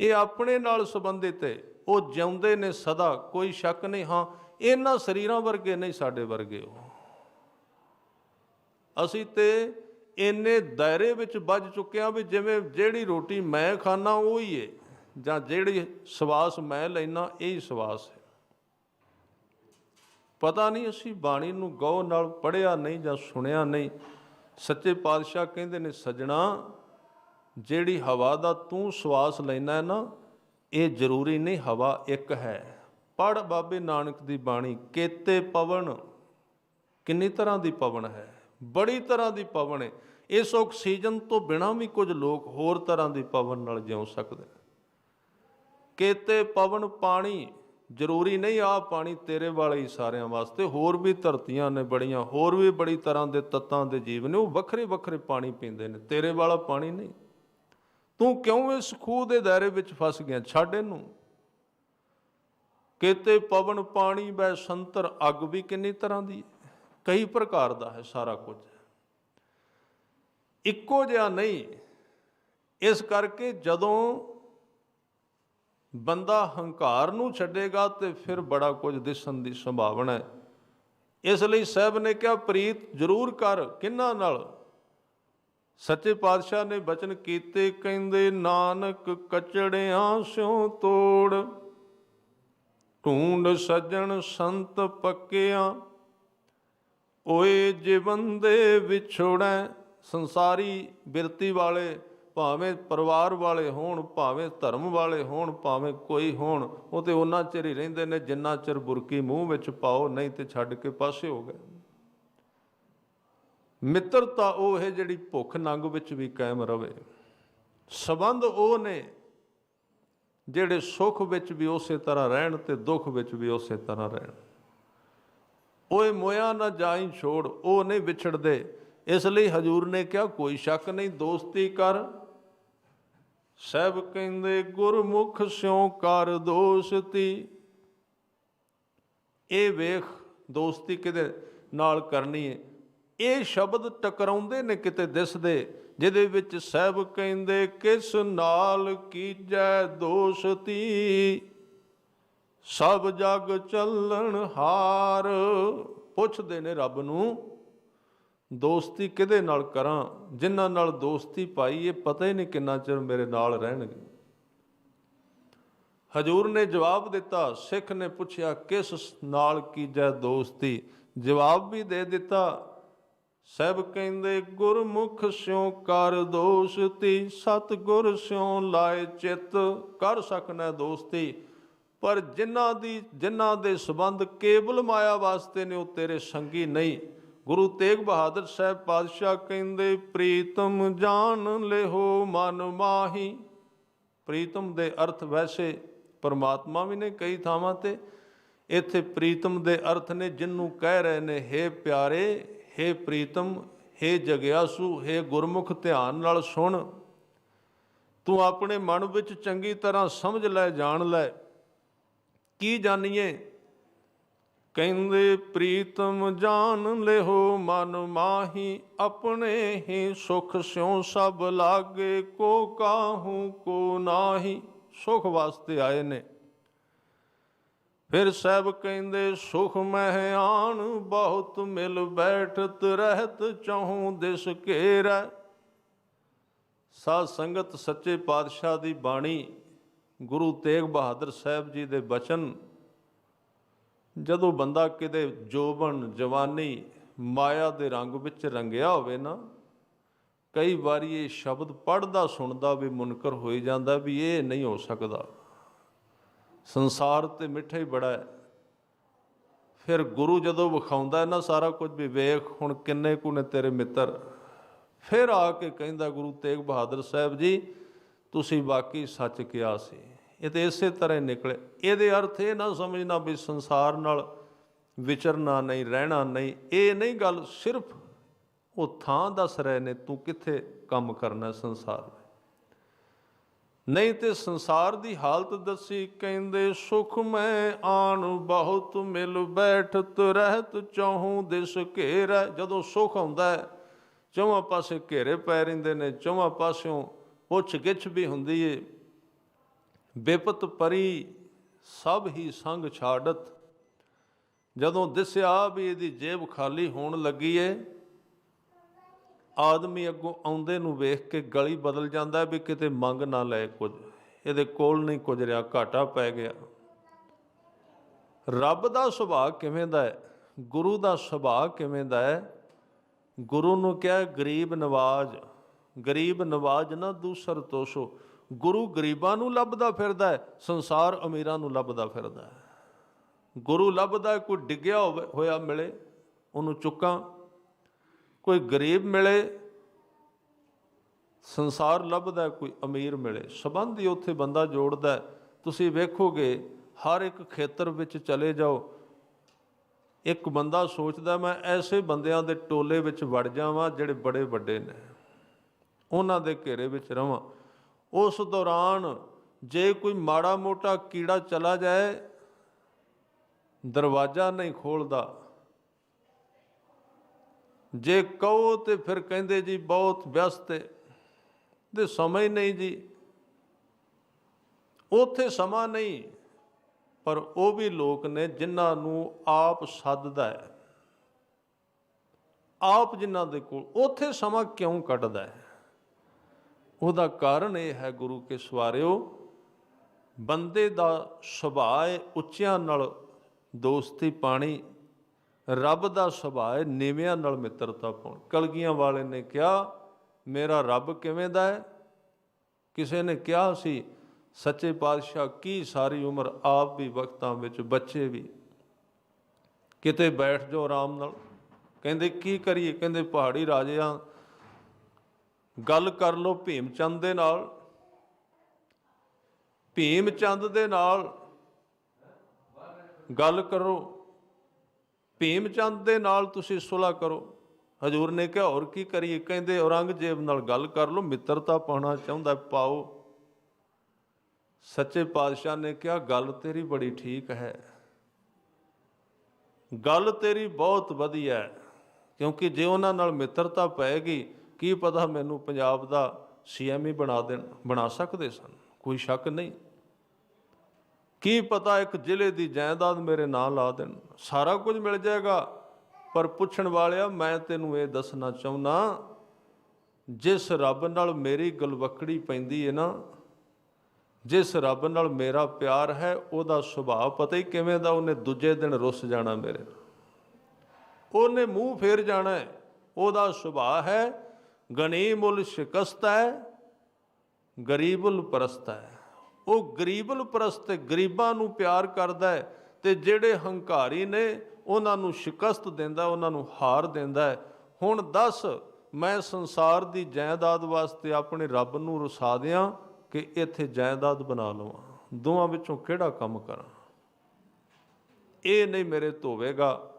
ਇਹ ਆਪਣੇ ਨਾਲ ਸੰਬੰਧਿਤ ਹੈ। ਉਹ ਜਿਉਂਦੇ ਨੇ ਸਦਾ, ਕੋਈ ਸ਼ੱਕ ਨਹੀਂ। ਹਾਂ, ਇਹਨਾਂ ਸਰੀਰਾਂ ਵਰਗੇ ਨਹੀਂ ਸਾਡੇ ਵਰਗੇ ਉਹ। ਅਸੀਂ ਤੇ ਇੰਨੇ ਦਾਇਰੇ ਵਿੱਚ ਵੱਜ ਚੁੱਕੇ ਆ ਵੀ ਜਿਵੇਂ ਜਿਹੜੀ ਰੋਟੀ ਮੈਂ ਖਾਣਾ ਉਹ ਹੀ ਏ, ਜਾਂ ਜਿਹੜੀ ਸਵਾਸ ਮੈਂ ਲੈਣਾ ਇਹ ਹੀ ਸਵਾਸ ਹੈ। ਪਤਾ ਨਹੀਂ ਅਸੀਂ ਬਾਣੀ ਨੂੰ ਗੌਰ ਨਾਲ ਪੜਿਆ ਨਹੀਂ ਜਾਂ ਸੁਣਿਆ ਨਹੀਂ। ਸੱਚੇ ਪਾਤਸ਼ਾਹ ਕਹਿੰਦੇ ਨੇ, ਸਜਣਾ, ਜਿਹੜੀ ਹਵਾ ਦਾ ਤੂੰ ਸਵਾਸ ਲੈਣਾ ਹੈ ਨਾ, ਇਹ ਜ਼ਰੂਰੀ ਨਹੀਂ ਹਵਾ ਇੱਕ ਹੈ। ਪੜ ਬਾਬੇ ਨਾਨਕ ਦੀ ਬਾਣੀ, ਕੇਤੇ ਪਵਨ, ਕਿੰਨੀ ਤਰ੍ਹਾਂ ਦੀ ਪਵਨ ਹੈ? ਬੜੀ ਤਰ੍ਹਾਂ ਦੀ ਪਵਨ ਹੈ ਇਸ ਆਕਸੀਜਨ ਤੋਂ ਬਿਨਾਂ ਵੀ ਕੁਝ ਲੋਕ ਹੋਰ ਤਰ੍ਹਾਂ ਦੀ ਪਵਨ ਨਾਲ ਜਿਉ ਸਕਦੇ ਨੇ। ਕੇਤੇ ਪਵਨ ਪਾਣੀ ਜ਼ਰੂਰੀ ਨਹੀਂ ਆ ਪਾਣੀ ਤੇਰੇ ਵਾਲੇ ਹੀ ਸਾਰਿਆਂ ਵਾਸਤੇ। ਹੋਰ ਵੀ ਧਰਤੀਆਂ ਨੇ ਬੜੀਆਂ, ਹੋਰ ਵੀ ਬੜੀ ਤਰ੍ਹਾਂ ਦੇ ਤੱਤਾਂ ਦੇ ਜੀਵ ਨੇ, ਉਹ ਵੱਖਰੇ ਵੱਖਰੇ ਪਾਣੀ ਪੀਂਦੇ ਨੇ। ਤੇਰੇ ਵਾਲਾ ਪਾਣੀ ਨਹੀਂ। ਤੂੰ ਕਿਉਂ ਇਸ ਖੂਹ ਦੇ ਦਾਇਰੇ ਵਿੱਚ ਫਸ ਗਿਆ? ਛੱਡ ਇਹਨੂੰ। ਕੇਤੇ ਪਵਨ ਪਾਣੀ ਬੈ ਸੰਤਰ, ਅੱਗ ਵੀ ਕਿੰਨੀ ਤਰ੍ਹਾਂ ਦੀ ਹੈ ਕਈ ਪ੍ਰਕਾਰ ਦਾ ਹੈ, ਸਾਰਾ ਕੁਝ। ਇੱਕੋ ਜਿਹਾ ਨਹੀਂ, ਇਸ ਕਰਕੇ ਜਦੋਂ ਬੰਦਾ ਹੰਕਾਰ ਨੂੰ ਛੱਡੇਗਾ ਤੇ ਫਿਰ ਬੜਾ ਕੁਝ ਦਿਸਣ ਦੀ ਸੰਭਾਵਨਾ ਹੈ। ਇਸ ਲਈ ਸਾਹਿਬ ਨੇ ਕਿਹਾ, ਪ੍ਰੀਤ, ਜ਼ਰੂਰ ਕਰ, ਕਿੰਨਾ ਨਾਲ? ਸੱਚੇ ਪਾਤਸ਼ਾਹ ਨੇ ਬਚਨ ਕੀਤੇ, ਕਹਿੰਦੇ, ਨਾਨਕ ਕਚੜਿਆਂ ਸਿਉ ਤੋੜ, ਢੂੰਡ ਸੱਜਣ ਸੰਤ ਪੱਕਿਆਂ ਓਏ ਜੀਵਨ ਦੇ ਵਿਛੋੜੈ ਸੰਸਾਰੀ ਬਿਰਤੀ ਵਾਲੇ, ਭਾਵੇਂ ਪਰਿਵਾਰ ਵਾਲੇ ਹੋਣ, ਭਾਵੇਂ ਧਰਮ ਵਾਲੇ ਹੋਣ, ਭਾਵੇਂ ਕੋਈ ਹੋਣ, ਉਹ ਤੇ ਉਹਨਾਂ ਚਿਰ ਹੀ ਰਹਿੰਦੇ ਨੇ, ਜਿੰਨਾ ਚਿਰ ਬੁਰਕੀ ਮੂੰਹ ਵਿੱਚ ਪਾਓ, ਨਹੀਂ ਤੇ ਛੱਡ ਕੇ ਪਾਸੇ ਹੋ ਗਏ। ਮਿੱਤਰਤਾ ਉਹ ਹੈ ਜਿਹੜੀ ਭੁੱਖ ਨੰਗ ਵਿੱਚ ਵੀ ਕਾਇਮ ਰਵੇ। ਸਬੰਧ ਉਹ ਨੇ ਜਿਹੜੇ ਸੁੱਖ ਵਿੱਚ ਵੀ ਉਸੇ ਤਰ੍ਹਾਂ ਰਹਿਣ ਤੇ ਦੁੱਖ ਵਿੱਚ ਵੀ ਉਸੇ ਤਰ੍ਹਾਂ ਰਹਿਣ। ਓਏ ਮੋਇਆ ਨਾ ਜਾਈ ਛੋੜ, ਉਹ ਨਹੀਂ ਵਿਛੜਦੇ। ਇਸ ਲਈ ਹਜੂਰ ਨੇ ਕਿਹਾ, ਕੋਈ ਸ਼ੱਕ ਨਹੀਂ, ਦੋਸਤੀ ਕਰ। ਸਭ ਕਹਿੰਦੇ, ਗੁਰਮੁਖ ਸਿਉ ਕਰ ਦੋਸਤੀ। ਇਹ ਵੇਖ, ਦੋਸਤੀ ਕਿਤੇ ਨਾਲ ਕਰਨੀ ਹੈ ਇਹ ਸ਼ਬਦ ਟਕਰਾਉਂਦੇ ਨੇ ਕਿਤੇ ਦਿਸਦੇ, ਜਿਹਦੇ ਵਿੱਚ ਸਭ ਕਹਿੰਦੇ, ਕਿਸ ਨਾਲ ਕੀਜੈ ਦੋਸਤੀ? ਸਭ ਜਗ ਚੱਲਣ ਹਾਰ। ਪੁੱਛਦੇ ਨੇ ਰੱਬ ਨੂੰ, ਦੋਸਤੀ ਕਿਹਦੇ ਨਾਲ ਕਰਾਂ? ਜਿਨ੍ਹਾਂ ਨਾਲ ਦੋਸਤੀ ਪਾਈ, ਇਹ ਪਤਾ ਹੀ ਨਹੀਂ ਕਿੰਨਾ ਚਿਰ ਮੇਰੇ ਨਾਲ ਰਹਿਣਗੇ। ਹਜੂਰ ਨੇ ਜਵਾਬ ਦਿੱਤਾ, ਸਿੱਖ ਨੇ ਪੁੱਛਿਆ, ਕਿਸ ਨਾਲ ਕੀਜੈ ਦੋਸਤੀ? ਜਵਾਬ ਵੀ ਦੇ ਦਿੱਤਾ ਸਭ ਕਹਿੰਦੇ, ਗੁਰਮੁਖ ਸਿਉ ਕਰ ਦੋਸਤੀ ਸਤ ਗੁਰ ਸਿਉ ਲਾਏ ਚਿੱਤ, ਕਰ ਸਕਣਾ ਦੋਸਤੀ। ਪਰ ਜਿਨ੍ਹਾਂ ਦੀ, ਜਿਨ੍ਹਾਂ ਦੇ ਸਬੰਧ ਕੇਵਲ ਮਾਇਆ ਵਾਸਤੇ ਨੇ, ਉਹ ਤੇਰੇ ਸੰਗੀ ਨਹੀਂ। ਗੁਰੂ ਤੇਗ ਬਹਾਦਰ ਸਾਹਿਬ ਪਾਤਸ਼ਾਹ ਕਹਿੰਦੇ, ਪ੍ਰੀਤਮ ਜਾਣ ਲਿਹੋ ਮਨ ਮਾਹੀ। ਪ੍ਰੀਤਮ ਦੇ ਅਰਥ ਵੈਸੇ ਪਰਮਾਤਮਾ ਵੀ ਨੇ ਕਈ ਥਾਵਾਂ ਤੇ। ਇੱਥੇ ਪ੍ਰੀਤਮ ਦੇ ਅਰਥ ਨੇ, ਜਿੰਨੂੰ ਕਹਿ ਰਹੇ ਨੇ, ਹੇ ਪਿਆਰੇ, ਹੇ ਪ੍ਰੀਤਮ, ਹੇ ਜਗਿਆਸੂ, ਹੇ ਗੁਰਮੁਖ, ਧਿਆਨ ਨਾਲ ਸੁਣ। ਤੂੰ ਆਪਣੇ ਮਨ ਵਿੱਚ ਚੰਗੀ ਤਰ੍ਹਾਂ ਸਮਝ ਲੈ, ਜਾਣ ਲੈ। ਕੀ ਜਾਣੀਏ? ਕਹਿੰਦੇ, ਪ੍ਰੀਤਮ ਜਾਣ ਲਿਓ ਮਨ ਮਾਹੀ, ਆਪਣੇ ਹੀ ਸੁਖ ਸਿਉ ਸਭ ਲਾਗੇ, ਕੋ ਕਾਹੂ ਕੋ ਨਾਹੀ। ਸੁਖ ਵਾਸਤੇ ਆਏ ਨੇ। ਫਿਰ ਸਭ ਕਹਿੰਦੇ, ਸੁਖ ਮਹਿ ਆਣ, ਬਹੁਤ ਮਿਲ ਬੈਠਤ ਰਹਿਤ, ਚਾਹੂੰ ਦਿਸ ਘੇਰੈ। ਸਾਧ ਸੰਗਤ ਸੱਚੇ ਪਾਤਸ਼ਾਹ ਦੀ ਬਾਣੀ ਗੁਰੂ ਤੇਗ ਬਹਾਦਰ ਸਾਹਿਬ ਜੀ ਦੇ ਬਚਨ, ਜਦੋਂ ਬੰਦਾ ਕਿਤੇ ਜੋਬਨ, ਜਵਾਨੀ, ਮਾਇਆ ਦੇ ਰੰਗ ਵਿੱਚ ਰੰਗਿਆ ਹੋਵੇ ਨਾ, ਕਈ ਵਾਰੀ ਇਹ ਸ਼ਬਦ ਪੜਦਾ ਸੁਣਦਾ ਵੀ ਮੁਨਕਰ ਹੋਈ ਜਾਂਦਾ ਵੀ ਇਹ ਨਹੀਂ ਹੋ ਸਕਦਾ। ਸੰਸਾਰ ਤੇ ਮਿੱਠਾ ਹੀ ਬੜਾ ਹੈ। ਫਿਰ ਗੁਰੂ ਜਦੋਂ ਵਿਖਾਉਂਦਾ ਨਾ ਸਾਰਾ ਕੁਝ ਵਿਵੇਕ ਹੁਣ ਕਿੰਨੇ ਕੁ ਨੇ ਤੇਰੇ ਮਿੱਤਰ। ਫਿਰ ਆ ਕੇ ਕਹਿੰਦਾ ਗੁਰੂ ਤੇਗ ਬਹਾਦਰ ਸਾਹਿਬ ਜੀ, ਤੁਸੀਂ ਬਾਕੀ ਸੱਚ ਕਿਹਾ ਸੀ। ਇਹ ਤੇ ਇਸੇ ਤਰ੍ਹਾਂ ਨਿਕਲੇ। ਇਹਦੇ ਅਰਥ ਇਹ ਨਾ ਸਮਝਣਾ ਵੀ ਸੰਸਾਰ ਨਾਲ ਵਿਚਰਨਾ ਨਹੀਂ, ਰਹਿਣਾ ਨਹੀਂ, ਇਹ ਨਹੀਂ ਗੱਲ ਸਿਰਫ ਉਹ ਥਾਂ ਦੱਸ ਰਹੇ ਨੇ, ਤੂੰ ਕਿੱਥੇ ਕੰਮ ਕਰਨਾ ਸੰਸਾਰ ਨਹੀਂ ਤੇ ਸੰਸਾਰ ਦੀ ਹਾਲਤ ਦੱਸੀ, ਕਹਿੰਦੇ, ਸੁਖ ਮੈਂ ਆਣ ਬਹੁਤ ਮਿਲ ਬੈਠਤ ਰਹਿਤ ਚਾਹੂੰ ਦਿਸ ਘੇਰਾ। ਜਦੋਂ ਸੁਖ ਆਉਂਦਾ ਹੈ ਚੌਵਾਂ ਪਾਸੇ ਘੇਰੇ ਪੈ ਰਹਿੰਦੇ ਨੇ ਚੌਵਾਂ ਪਾਸਿਓਂ ਪੁੱਛ ਗਿੱਛ ਵੀ ਹੁੰਦੀ ਏ। ਬੇਪਤ ਪਰੀ ਸਭ ਹੀ ਸੰਗ ਛਾੜਤ। ਜਦੋਂ ਦਿਸਿਆ ਵੀ ਇਹਦੀ ਜੇਬ ਖਾਲੀ ਹੋਣ ਲੱਗੀ ਏ ਆਦਮੀ ਅੱਗੋਂ ਆਉਂਦੇ ਨੂੰ ਵੇਖ ਕੇ ਗਲੀ ਬਦਲ ਜਾਂਦਾ ਵੀ ਕਿਤੇ ਮੰਗ ਨਾ ਲੈ ਕੁਝ। ਇਹਦੇ ਕੋਲ ਨਹੀਂ ਕੁਝ ਰਿਹਾ, ਘਾਟਾ ਪੈ ਗਿਆ। ਰੱਬ ਦਾ ਸੁਭਾਅ ਕਿਵੇਂ ਦਾ ਹੈ? ਗੁਰੂ ਦਾ ਸੁਭਾਅ ਕਿਵੇਂ ਦਾ ਹੈ? ਗੁਰੂ ਨੂੰ ਕਿਹਾ, ਗਰੀਬ ਨਵਾਜ ਗਰੀਬ ਨਵਾਜ ਨਾ ਦੂਸਰ ਤੋਸ਼ੋ। ਗੁਰੂ ਗਰੀਬਾਂ ਨੂੰ ਲੱਭਦਾ ਫਿਰਦਾ ਹੈ, ਸੰਸਾਰ ਅਮੀਰਾਂ ਨੂੰ ਲੱਭਦਾ ਫਿਰਦਾ ਹੈ। ਗੁਰੂ ਲੱਭਦਾ ਕੋਈ ਡਿੱਗਿਆ ਹੋਵੇ- ਹੋਇਆ ਮਿਲੇ, ਉਹਨੂੰ ਚੁੱਕਾਂ। ਕੋਈ ਗਰੀਬ ਮਿਲੇ, ਸੰਸਾਰ ਲੱਭਦਾ ਕੋਈ ਅਮੀਰ ਮਿਲੇ। ਸਬੰਧ ਹੀ ਉੱਥੇ ਬੰਦਾ ਜੋੜਦਾ ਤੁਸੀਂ ਵੇਖੋਗੇ, ਹਰ ਇੱਕ ਖੇਤਰ ਵਿੱਚ ਚਲੇ ਜਾਓ। ਇੱਕ ਬੰਦਾ ਸੋਚਦਾ, ਮੈਂ ਐਸੇ ਬੰਦਿਆਂ ਦੇ ਟੋਲੇ ਵਿੱਚ ਵੜ ਜਾਵਾਂ, ਜਿਹੜੇ ਬੜੇ ਵੱਡੇ ਨੇ। ਉਹਨਾਂ ਦੇ ਘੇਰੇ ਵਿੱਚ ਰਵਾਂ। ਉਸ ਦੌਰਾਨ ਜੇ ਕੋਈ ਮਾੜਾ ਮੋਟਾ ਕੀੜਾ ਚਲਾ ਜਾਏ, ਦਰਵਾਜ਼ਾ ਨਹੀਂ ਖੋਲਦਾ। ਜੇ ਕਹੋ ਤੇ ਫਿਰ ਕਹਿੰਦੇ ਜੀ ਬਹੁਤ ਵਿਅਸਤ ਹੈ ਤੇ ਸਮਾਂ ਹੀ ਨਹੀਂ ਜੀ। ਉੱਥੇ ਸਮਾਂ ਨਹੀਂ, ਪਰ ਉਹ ਵੀ ਲੋਕ ਨੇ ਜਿਨ੍ਹਾਂ ਨੂੰ ਆਪ ਸੱਦਦਾ ਹੈ। ਆਪ ਜਿਨ੍ਹਾਂ ਦੇ ਕੋਲ, ਉੱਥੇ ਸਮਾਂ ਕਿਉਂ ਕੱਢਦਾ ਹੈ? ਉਹਦਾ ਕਾਰਨ ਇਹ ਹੈ ਗੁਰੂ ਕੇ ਸਵਾਰਿਓ, ਬੰਦੇ ਦਾ ਸੁਭਾਅ ਹੈ ਉੱਚਿਆਂ ਨਾਲ ਦੋਸਤੀ ਪਾਣੀ, ਰੱਬ ਦਾ ਸੁਭਾਅ ਹੈ ਨੀਵਿਆਂ ਨਾਲ ਮਿੱਤਰਤਾ ਪਾਉਣ। ਕਲਗੀਆਂ ਵਾਲੇ ਨੇ ਕਿਹਾ, ਮੇਰਾ ਰੱਬ ਕਿਵੇਂ ਦਾ ਹੈ? ਕਿਸੇ ਨੇ ਕਿਹਾ ਸੀ, ਸੱਚੇ ਪਾਤਸ਼ਾਹ ਕੀ ਸਾਰੀ ਉਮਰ ਆਪ ਵੀ ਵਕਤਾਂ ਵਿੱਚ ਬੱਚੇ ਵੀ। ਕਿਤੇ ਬੈਠ ਜਾਓ ਆਰਾਮ ਨਾਲ। ਕਹਿੰਦੇ, ਕੀ ਕਰੀਏ? ਕਹਿੰਦੇ, ਪਹਾੜੀ ਰਾਜਿਆਂ ਗੱਲ ਕਰ ਲੋ ਭੀਮ ਚੰਦ ਦੇ ਨਾਲ। ਭੀਮ ਚੰਦ ਦੇ ਨਾਲ ਗੱਲ ਕਰੋ। ਭੀਮ ਚੰਦ ਦੇ ਨਾਲ ਤੁਸੀਂ ਸੁਲਾ ਕਰੋ। ਹਜੂਰ ਨੇ ਕਿਹਾ ਹੋਰ ਕੀ ਕਰੀਏ? ਕਹਿੰਦੇ ਔਰੰਗਜ਼ੇਬ ਨਾਲ ਗੱਲ ਕਰ ਲੋ ਮਿੱਤਰਤਾ ਪਾਉਣਾ ਚਾਹੁੰਦਾ, ਪਾਓ। ਸੱਚੇ ਪਾਤਸ਼ਾਹ ਨੇ ਕਿਹਾ, ਗੱਲ ਤੇਰੀ ਬੜੀ ਠੀਕ ਹੈ। ਗੱਲ ਤੇਰੀ ਬਹੁਤ ਵਧੀਆ ਹੈ, ਕਿਉਂਕਿ ਜੇ ਉਹਨਾਂ ਨਾਲ ਮਿੱਤਰਤਾ ਪਏਗੀ ਕੀ ਪਤਾ ਮੈਨੂੰ ਪੰਜਾਬ ਦਾ ਸੀਐਮ ਹੀ ਬਣਾ ਦੇਣ, ਬਣਾ ਸਕਦੇ ਸਨ? ਕੋਈ ਸ਼ੱਕ ਨਹੀਂ। ਕੀ ਪਤਾ ਇੱਕ ਜ਼ਿਲ੍ਹੇ ਦੀ ਜਾਇਦਾਦ ਮੇਰੇ ਨਾਂ ਲਾ ਦੇਣ? ਸਾਰਾ ਕੁਝ ਮਿਲ ਜਾਏਗਾ। ਪਰ ਪੁੱਛਣ ਵਾਲਿਆ, ਮੈਂ ਤੈਨੂੰ ਇਹ ਦੱਸਣਾ ਚਾਹੁੰਦਾ ਜਿਸ ਰੱਬ ਨਾਲ ਮੇਰੀ ਗਲਵਕੜੀ ਪੈਂਦੀ ਹੈ ਨਾ, ਜਿਸ ਰੱਬ ਨਾਲ ਮੇਰਾ ਪਿਆਰ ਹੈ, ਉਹਦਾ ਸੁਭਾਅ ਪਤਾ ਹੀ ਕਿਵੇਂ ਦਾ ਉਹਨੇ ਦੂਜੇ ਦਿਨ ਰੁੱਸ ਜਾਣਾ ਮੇਰੇ ਉਹਨੇ ਮੂੰਹ ਫੇਰ ਜਾਣਾ ਹੈ ਉਹਦਾ ਸੁਭਾਅ ਹੈ ਗਨੀਮੁਲ ਸ਼ਿਕਸਤ ਹੈ, ਗਰੀਬੁਲ ਪ੍ਰਸਤ ਹੈ। ਉਹ ਗਰੀਬੁਲ ਪ੍ਰਸਤ ਗਰੀਬਾਂ ਨੂੰ ਪਿਆਰ ਕਰਦਾ ਹੈ ਤੇ ਜਿਹੜੇ ਹੰਕਾਰੀ ਨੇ, ਉਹਨਾਂ ਨੂੰ ਸ਼ਿਕਸਤ ਦਿੰਦਾ, ਉਹਨਾਂ ਨੂੰ ਹਾਰ ਦਿੰਦਾ ਹੈ। ਹੁਣ ਦੱਸ, ਮੈਂ ਸੰਸਾਰ ਦੀ ਜਾਇਦਾਦ ਵਾਸਤੇ ਆਪਣੇ ਰੱਬ ਨੂੰ ਰੁਸਾ ਦਿਆਂ ਕਿ ਇੱਥੇ ਜਾਇਦਾਦ ਬਣਾ ਲਵਾਂ? ਦੋਵਾਂ ਵਿੱਚੋਂ ਕਿਹੜਾ ਕੰਮ ਕਰਾਂ? ਇਹ ਨਹੀਂ ਮੇਰੇ ਧੋਵੇਗਾ।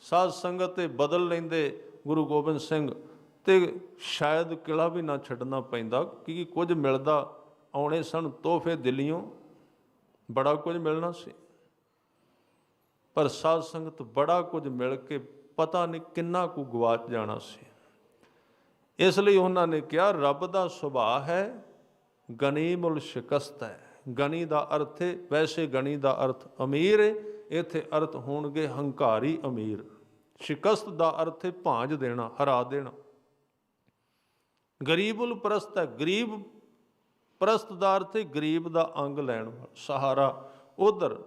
ਸਾਧ ਸੰਗਤ ਤੇ ਬਦਲ ਲੈਂਦੇ ਗੁਰੂ ਗੋਬਿੰਦ ਸਿੰਘ। ਤੇ ਸ਼ਾਇਦ ਕਿਲਾ ਵੀ ਨਾ ਛੱਡਣਾ ਪੈਂਦਾ ਕਿਉਂਕਿ ਕੁਝ ਮਿਲਦਾ, ਆਉਣੇ ਸਨ ਤੋਹਫੇ ਦਿੱਲੀੋਂ ਬੜਾ ਕੁਝ ਮਿਲਣਾ ਸੀ। ਪਰ ਸਾਧ ਸੰਗਤ ਬੜਾ ਕੁਝ ਮਿਲ ਕੇ ਪਤਾ ਨਹੀਂ ਕਿੰਨਾ ਕੁ ਗਵਾਚ ਜਾਣਾ ਸੀ। ਇਸ ਲਈ ਉਹਨਾਂ ਨੇ ਕਿਹਾ, ਰੱਬ ਦਾ ਸੁਭਾਅ ਹੈ ਗਨੀਮੁਲ ਸ਼ਿਕਸਤ ਹੈ। ਗਨੀ ਦਾ ਅਰਥ ਹੈ ਵੈਸੇ ਗਨੀ ਦਾ ਅਰਥ ਅਮੀਰ ਹੈ ਇੱਥੇ ਅਰਥ ਹੋਣਗੇ ਹੰਕਾਰੀ ਅਮੀਰ। ਸ਼ਿਕਸਤ ਦਾ ਅਰਥ ਹੈ ਭਾਂਜ ਦੇਣਾ, ਹਰਾ ਦੇਣਾ। ਗਰੀਬੁਲ ਪ੍ਰਸਤ ਹੈ। ਗਰੀਬ ਪ੍ਰਸਤ ਦਾ ਗਰੀਬ ਦਾ ਅੰਗ ਲੈਣ ਵਾਲਾ, ਸਹਾਰਾ ਉਧਰ।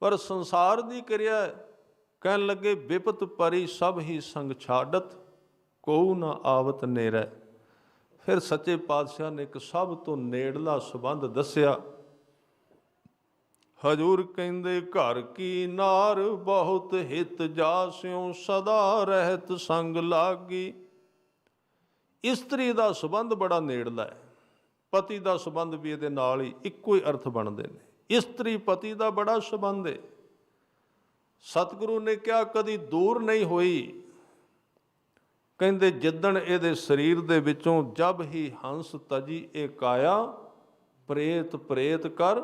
ਪਰ ਸੰਸਾਰ ਦੀ ਕਿਰਿਆ ਕਹਿਣ ਲੱਗੇ, ਵਿਪਤ ਪਰੀ ਸਭ ਹੀ ਸੰਗ ਛਾੜਤ, ਕੋਉ ਨਾ ਆਵਤ ਨੇਰੈ। ਫਿਰ ਸੱਚੇ ਪਾਤਸ਼ਾਹ ਨੇ ਇੱਕ ਸਭ ਤੋਂ ਨੇੜਲਾ ਸੰਬੰਧ ਦੱਸਿਆ। ਹਜੂਰ ਕਹਿੰਦੇ, ਘਰ ਕੀ ਨਾਰ ਬਹੁਤ ਹਿਤ ਜਾਸਿਓ ਸਦਾ ਰਹਿਤ ਸੰਗ ਲਾਗੀ। ਇਸਤਰੀ ਦਾ ਸੰਬੰਧ ਬੜਾ ਨੇੜਲਾ ਹੈ। ਪਤੀ ਦਾ ਸੰਬੰਧ ਵੀ ਇਹਦੇ ਨਾਲ ਹੀ ਇੱਕੋ ਹੀ ਅਰਥ ਬਣਦੇ ਨੇ। ਇਸਤਰੀ ਪਤੀ ਦਾ ਬੜਾ ਸੰਬੰਧ ਹੈ ਸਤਿਗੁਰੂ ਨੇ ਕਿਹਾ, ਕਦੀ ਦੂਰ ਨਹੀਂ ਹੋਈ। ਕਹਿੰਦੇ, ਜਿੱਦਣ ਇਹਦੇ ਸਰੀਰ ਦੇ ਵਿੱਚੋਂ ਜਬ ਹੀ ਹੰਸ ਤਜੀ, ਇਹ ਕਾਇਆ ਪ੍ਰੇਤ ਪ੍ਰੇਤ ਕਰ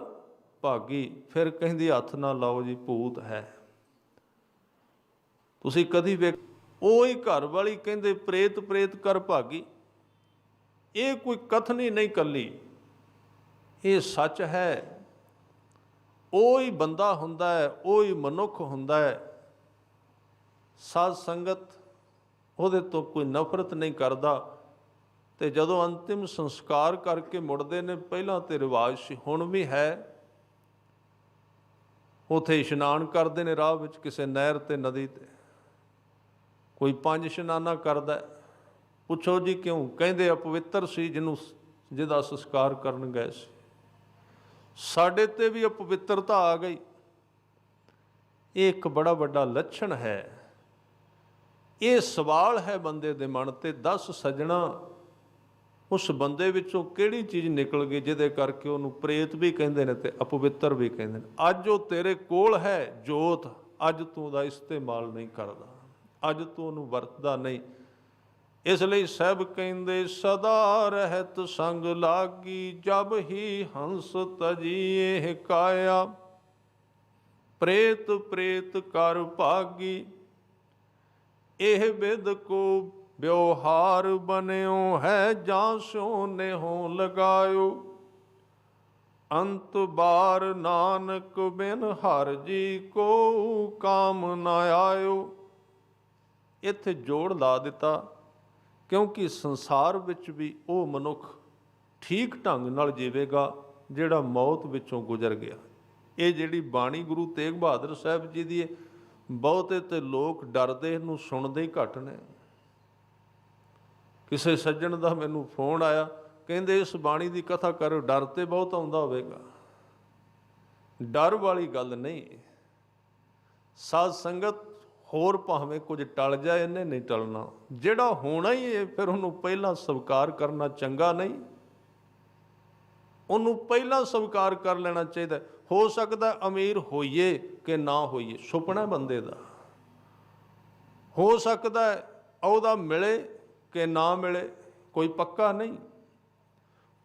ਭਾਗੀ। ਫਿਰ ਕਹਿੰਦੀ, ਹੱਥ ਨਾ ਲਾਓ ਜੀ, ਭੂਤ ਹੈ। ਤੁਸੀਂ ਕਦੀ ਵੇਖ ਉਹ ਹੀ ਘਰ ਵਾਲੀ ਕਹਿੰਦੇ, ਪ੍ਰੇਤ ਪ੍ਰੇਤ ਕਰ ਭਾਗੀ। ਇਹ ਕੋਈ ਕਥਨੀ ਨਹੀਂ ਕੱਲੀ। ਇਹ ਸੱਚ ਹੈ। ਉਹ ਹੀ ਬੰਦਾ ਹੁੰਦਾ ਹੈ, ਉਹ ਹੀ ਮਨੁੱਖ ਹੁੰਦਾ ਹੈ। ਸਾਧ ਸੰਗਤ ਉਹਦੇ ਤੋਂ ਕੋਈ ਨਫ਼ਰਤ ਨਹੀਂ ਕਰਦਾ। ਤੇ ਜਦੋਂ ਅੰਤਿਮ ਸੰਸਕਾਰ ਕਰਕੇ ਮੁੜਦੇ ਨੇ, ਪਹਿਲਾਂ ਤੇ ਰਿਵਾਜ ਸੀ ਹੁਣ ਵੀ ਹੈ। ਉਥੇ ਇਸ਼ਨਾਨ ਕਰਦੇ ਨੇ ਰਾਹ ਵਿੱਚ ਕਿਸੇ ਨਹਿਰ ਤੇ, ਨਦੀ ਤੇ। ਕੋਈ ਪੰਜ ਇਸ਼ਨਾਨਾ ਕਰਦਾ ਪੁੱਛੋ ਜੀ ਕਿਉਂ? ਕਹਿੰਦੇ ਅਪਵਿੱਤਰ ਸੀ ਜਿਹਨੂੰ ਜਿਹਦਾ ਸੰਸਕਾਰ ਕਰਨ ਗਏ ਸੀ। ਸਾਡੇ ਤੇ ਵੀ ਅਪਵਿੱਤਰਤਾ ਆ ਗਈ। ਇਹ ਇੱਕ ਬੜਾ ਵੱਡਾ ਲੱਛਣ ਹੈ। ਇਹ ਸਵਾਲ ਹੈ ਬੰਦੇ ਦੇ ਮਨ ਤੇ। 10 ਸਜਣਾ ਉਸ ਬੰਦੇ ਵਿੱਚੋਂ ਕਿਹੜੀ ਚੀਜ਼ ਨਿਕਲ ਗਈ ਜਿਹਦੇ ਕਰਕੇ ਉਹਨੂੰ ਪ੍ਰੇਤ ਵੀ ਕਹਿੰਦੇ ਨੇ ਤੇ ਅਪਵਿੱਤਰ ਵੀ ਕਹਿੰਦੇ ਨੇ। ਅੱਜ ਉਹ ਤੇਰੇ ਕੋਲ ਹੈ ਜੋਤ। ਅੱਜ ਤੂੰ ਉਹਦਾ ਇਸਤੇਮਾਲ ਨਹੀਂ ਕਰਦਾ। ਅੱਜ ਤੂੰ ਉਹਨੂੰ ਵਰਤਦਾ ਨਹੀਂ। ਇਸ ਲਈ ਸਭ ਕਹਿੰਦੇ, ਸਦਾ ਰਹਿਤ ਸੰਗ ਲਾਗੀ, ਜਬ ਹੀ ਹੰਸ ਤਜੀਏ ਕਾਇਆ। ਪ੍ਰੇਤ ਪ੍ਰੇਤ ਕਰ ਭਾਗੀ, ਇਹ ਵਿਦ ਕੋ ਵਿਵਹਾਰ ਬਨਿਓ ਹੈ, ਜਾਂ ਸੋ ਨੇਹੋ ਲਗਾਇਓ। ਅੰਤ ਬਾਰ ਨਾਨਕ ਬਿਨ ਹਰ ਜੀ ਕੋ ਕਾਮ ਨ ਆਇਓ। ਇੱਥੇ ਜੋੜ ਲਾ ਦਿੱਤਾ, ਕਿਉਂਕਿ ਸੰਸਾਰ ਵਿੱਚ ਵੀ ਉਹ ਮਨੁੱਖ ਠੀਕ ਢੰਗ ਨਾਲ ਜੀਵੇਗਾ, ਜਿਹੜਾ ਮੌਤ ਵਿੱਚੋਂ ਗੁਜ਼ਰ ਗਿਆ। ਇਹ ਜਿਹੜੀ ਬਾਣੀ ਗੁਰੂ ਤੇਗ ਬਹਾਦਰ ਸਾਹਿਬ ਜੀ ਦੀ ਹੈ, ਬਹੁਤੇ ਤੇ ਲੋਕ ਡਰਦੇ ਨੂੰ ਸੁਣਦੇ ਹੀ ਘੱਟ ਨੇ। ਕਿਸੇ ਸੱਜਣ ਦਾ ਮੈਨੂੰ ਫੋਨ ਆਇਆ, ਕਹਿੰਦੇ ਇਸ ਬਾਣੀ ਦੀ ਕਥਾ ਕਰੋ, ਡਰ ਤੇ ਬਹੁਤ ਆਉਂਦਾ ਹੋਵੇਗਾ। ਡਰ ਵਾਲੀ ਗੱਲ ਨਹੀਂ। ਸਾਧ ਸੰਗਤ ਹੋਰ ਭਾਵੇਂ ਕੁਝ ਟਲ ਜਾਏ, ਇਹਨੇ ਨਹੀਂ ਟਲਣਾ। ਜਿਹੜਾ ਹੋਣਾ ਹੀ ਹੈ ਫਿਰ ਉਹਨੂੰ ਪਹਿਲਾਂ ਸਵੀਕਾਰ ਕਰਨਾ ਚੰਗਾ ਨਹੀਂ। ਉਹਨੂੰ ਪਹਿਲਾਂ ਸਵੀਕਾਰ ਕਰ ਲੈਣਾ ਚਾਹੀਦਾ। ਹੋ ਸਕਦਾ ਅਮੀਰ ਹੋਈਏ ਕਿ ਨਾ ਹੋਈਏ, ਸੁਪਨਾ ਬੰਦੇ ਦਾ। ਹੋ ਸਕਦਾ ਉਹਦਾ ਮਿਲੇ ਕਿ ਨਾ ਮਿਲੇ, ਕੋਈ ਪੱਕਾ ਨਹੀਂ।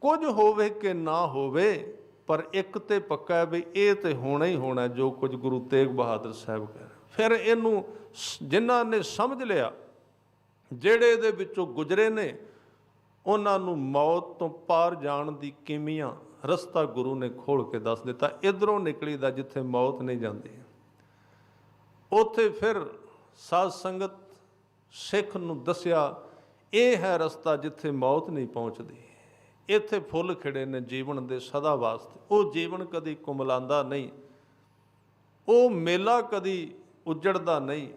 ਕੁਝ ਹੋਵੇ ਕਿ ਨਾ ਹੋਵੇ, ਪਰ ਇੱਕ ਤੇ ਪੱਕਾ ਹੈ ਵੀ ਇਹ ਤੇ ਹੋਣਾ ਹੀ ਹੋਣਾ ਜੋ ਕੁਝ ਗੁਰੂ ਤੇਗ ਬਹਾਦਰ ਸਾਹਿਬ ਕਹਿ ਫਿਰ ਇਹਨੂੰ ਸ- ਜਿਨ੍ਹਾਂ ਨੇ ਸਮਝ ਲਿਆ, ਜਿਹੜੇ ਇਹਦੇ ਵਿੱਚੋਂ ਗੁਜ਼ਰੇ ਨੇ, ਉਹਨਾਂ ਨੂੰ ਮੌਤ ਤੋਂ ਪਾਰ ਜਾਣ ਦੀ ਕਿਮੀਆਂ ਰਸਤਾ ਗੁਰੂ ਨੇ ਖੋਲ ਕੇ ਦੱਸ ਦਿੱਤਾ। ਇਧਰੋਂ ਨਿਕਲੀ ਦਾ ਜਿੱਥੇ ਮੌਤ ਨਹੀਂ ਜਾਂਦੀ। ਉੱਥੇ ਫਿਰ ਸਾਧ ਸੰਗਤ ਸਿੱਖ ਨੂੰ ਦੱਸਿਆ, ਇਹ ਹੈ ਰਸਤਾ ਜਿੱਥੇ ਮੌਤ ਨਹੀਂ ਪਹੁੰਚਦੀ। ਇੱਥੇ ਫੁੱਲ ਖਿੜੇ ਨੇ ਜੀਵਨ ਦੇ ਸਦਾ ਵਾਸਤੇ। ਉਹ ਜੀਵਨ ਕਦੀ ਕੁਮਲਾਂਦਾ ਨਹੀਂ। ਉਹ ਮੇਲਾ ਕਦੀ ਉਜੜਦਾ ਨਹੀਂ।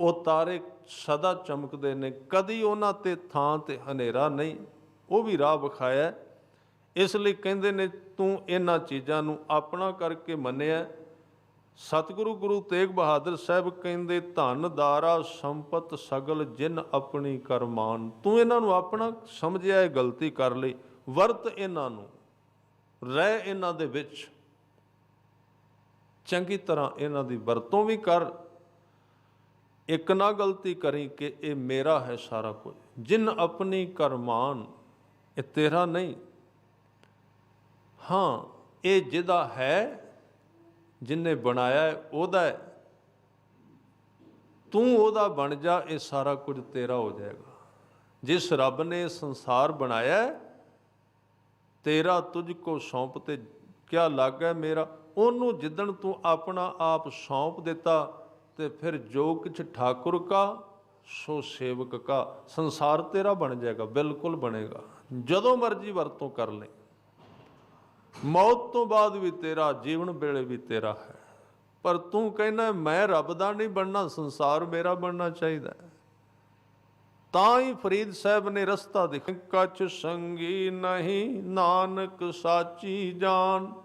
ਉਹ ਤਾਰੇ ਸਦਾ ਚਮਕਦੇ ਨੇ, ਕਦੀ ਉਹਨਾਂ ਤੇ ਥਾਂ ਤੇ ਹਨੇਰਾ ਨਹੀਂ। ਉਹ ਵੀ ਰਾਹ ਵਿਖਾਇਆ ਇਸ ਲਈ ਕਹਿੰਦੇ ਨੇ, ਤੂੰ ਇਹਨਾਂ ਚੀਜ਼ਾਂ ਨੂੰ ਆਪਣਾ ਕਰਕੇ ਮੰਨਿਆ ਸਤਿਗੁਰੂ ਗੁਰੂ ਤੇਗ ਬਹਾਦਰ ਸਾਹਿਬ ਕਹਿੰਦੇ, ਧਨ, ਦਾਰਾ, ਸੰਪਤ ਸਗਲ ਜਿਨ ਆਪਣੀ ਕਰਮਾਨ ਤੂੰ ਇਹਨਾਂ ਨੂੰ ਆਪਣਾ ਸਮਝਿਆ ਇਹ ਗਲਤੀ ਕਰ ਲਈ। ਵਰਤ ਇਹਨਾਂ ਨੂੰ। ਰਹਿ ਇਹਨਾਂ ਦੇ ਵਿੱਚ। ਚੰਗੀ ਤਰ੍ਹਾਂ ਇਹਨਾਂ ਦੀ ਵਰਤੋਂ ਵੀ ਕਰ। ਇੱਕ ਨਾ ਗਲਤੀ ਕਰੀ ਕਿ ਇਹ ਮੇਰਾ ਹੈ ਸਾਰਾ ਕੁਝ। ਜਿਨ ਆਪਣੀ ਕਰਮਾਨ, ਇਹ ਤੇਰਾ ਨਹੀਂ। ਹਾਂ, ਇਹ ਜਿਹਦਾ ਹੈ, ਜਿਨੇ ਬਣਾਇਆ ਉਹਦਾ ਹੈ। ਤੂੰ ਉਹਦਾ ਬਣ ਜਾ, ਇਹ ਸਾਰਾ ਕੁਝ ਤੇਰਾ ਹੋ ਜਾਏਗਾ। ਜਿਸ ਰੱਬ ਨੇ ਸੰਸਾਰ ਬਣਾਇਆ ਤੇਰਾ ਤੁਝ ਕੋ ਸੌਂਪ ਤੇ ਕਿਆ ਲੱਗਾ ਮੇਰਾ? ਉਹਨੂੰ ਜਿੱਦਣ ਤੂੰ ਆਪਣਾ ਆਪ ਸੌਂਪ ਦਿੱਤਾ ਤੇ ਫਿਰ ਜੋ ਕੁਛ ਠਾਕੁਰ ਕਾ, ਸੋ ਸੇਵਕ ਕਾ। ਸੰਸਾਰ ਤੇਰਾ ਬਣ ਜਾਏਗਾ, ਬਿਲਕੁਲ ਬਣੇਗਾ। ਜਦੋਂ ਮਰਜ਼ੀ ਵਰਤੋਂ ਕਰ ਲੈ। ਮੌਤ ਤੋਂ ਬਾਅਦ ਵੀ ਤੇਰਾ, ਜੀਵਨ ਵੇਲੇ ਵੀ ਤੇਰਾ ਹੈ। ਪਰ ਤੂੰ ਕਹਿੰਦਾ, ਮੈਂ ਰੱਬ ਦਾ ਨਹੀਂ ਬਣਨਾ, ਸੰਸਾਰ ਮੇਰਾ ਬਣਨਾ ਚਾਹੀਦਾ ਤਾਂ ਹੀ ਫਰੀਦ ਸਾਹਿਬ ਨੇ ਰਸਤਾ ਦਿਖ ਕਛ ਸੰਗੀ ਨਹੀਂ, ਨਾਨਕ ਸਾਚੀ ਜਾਨ।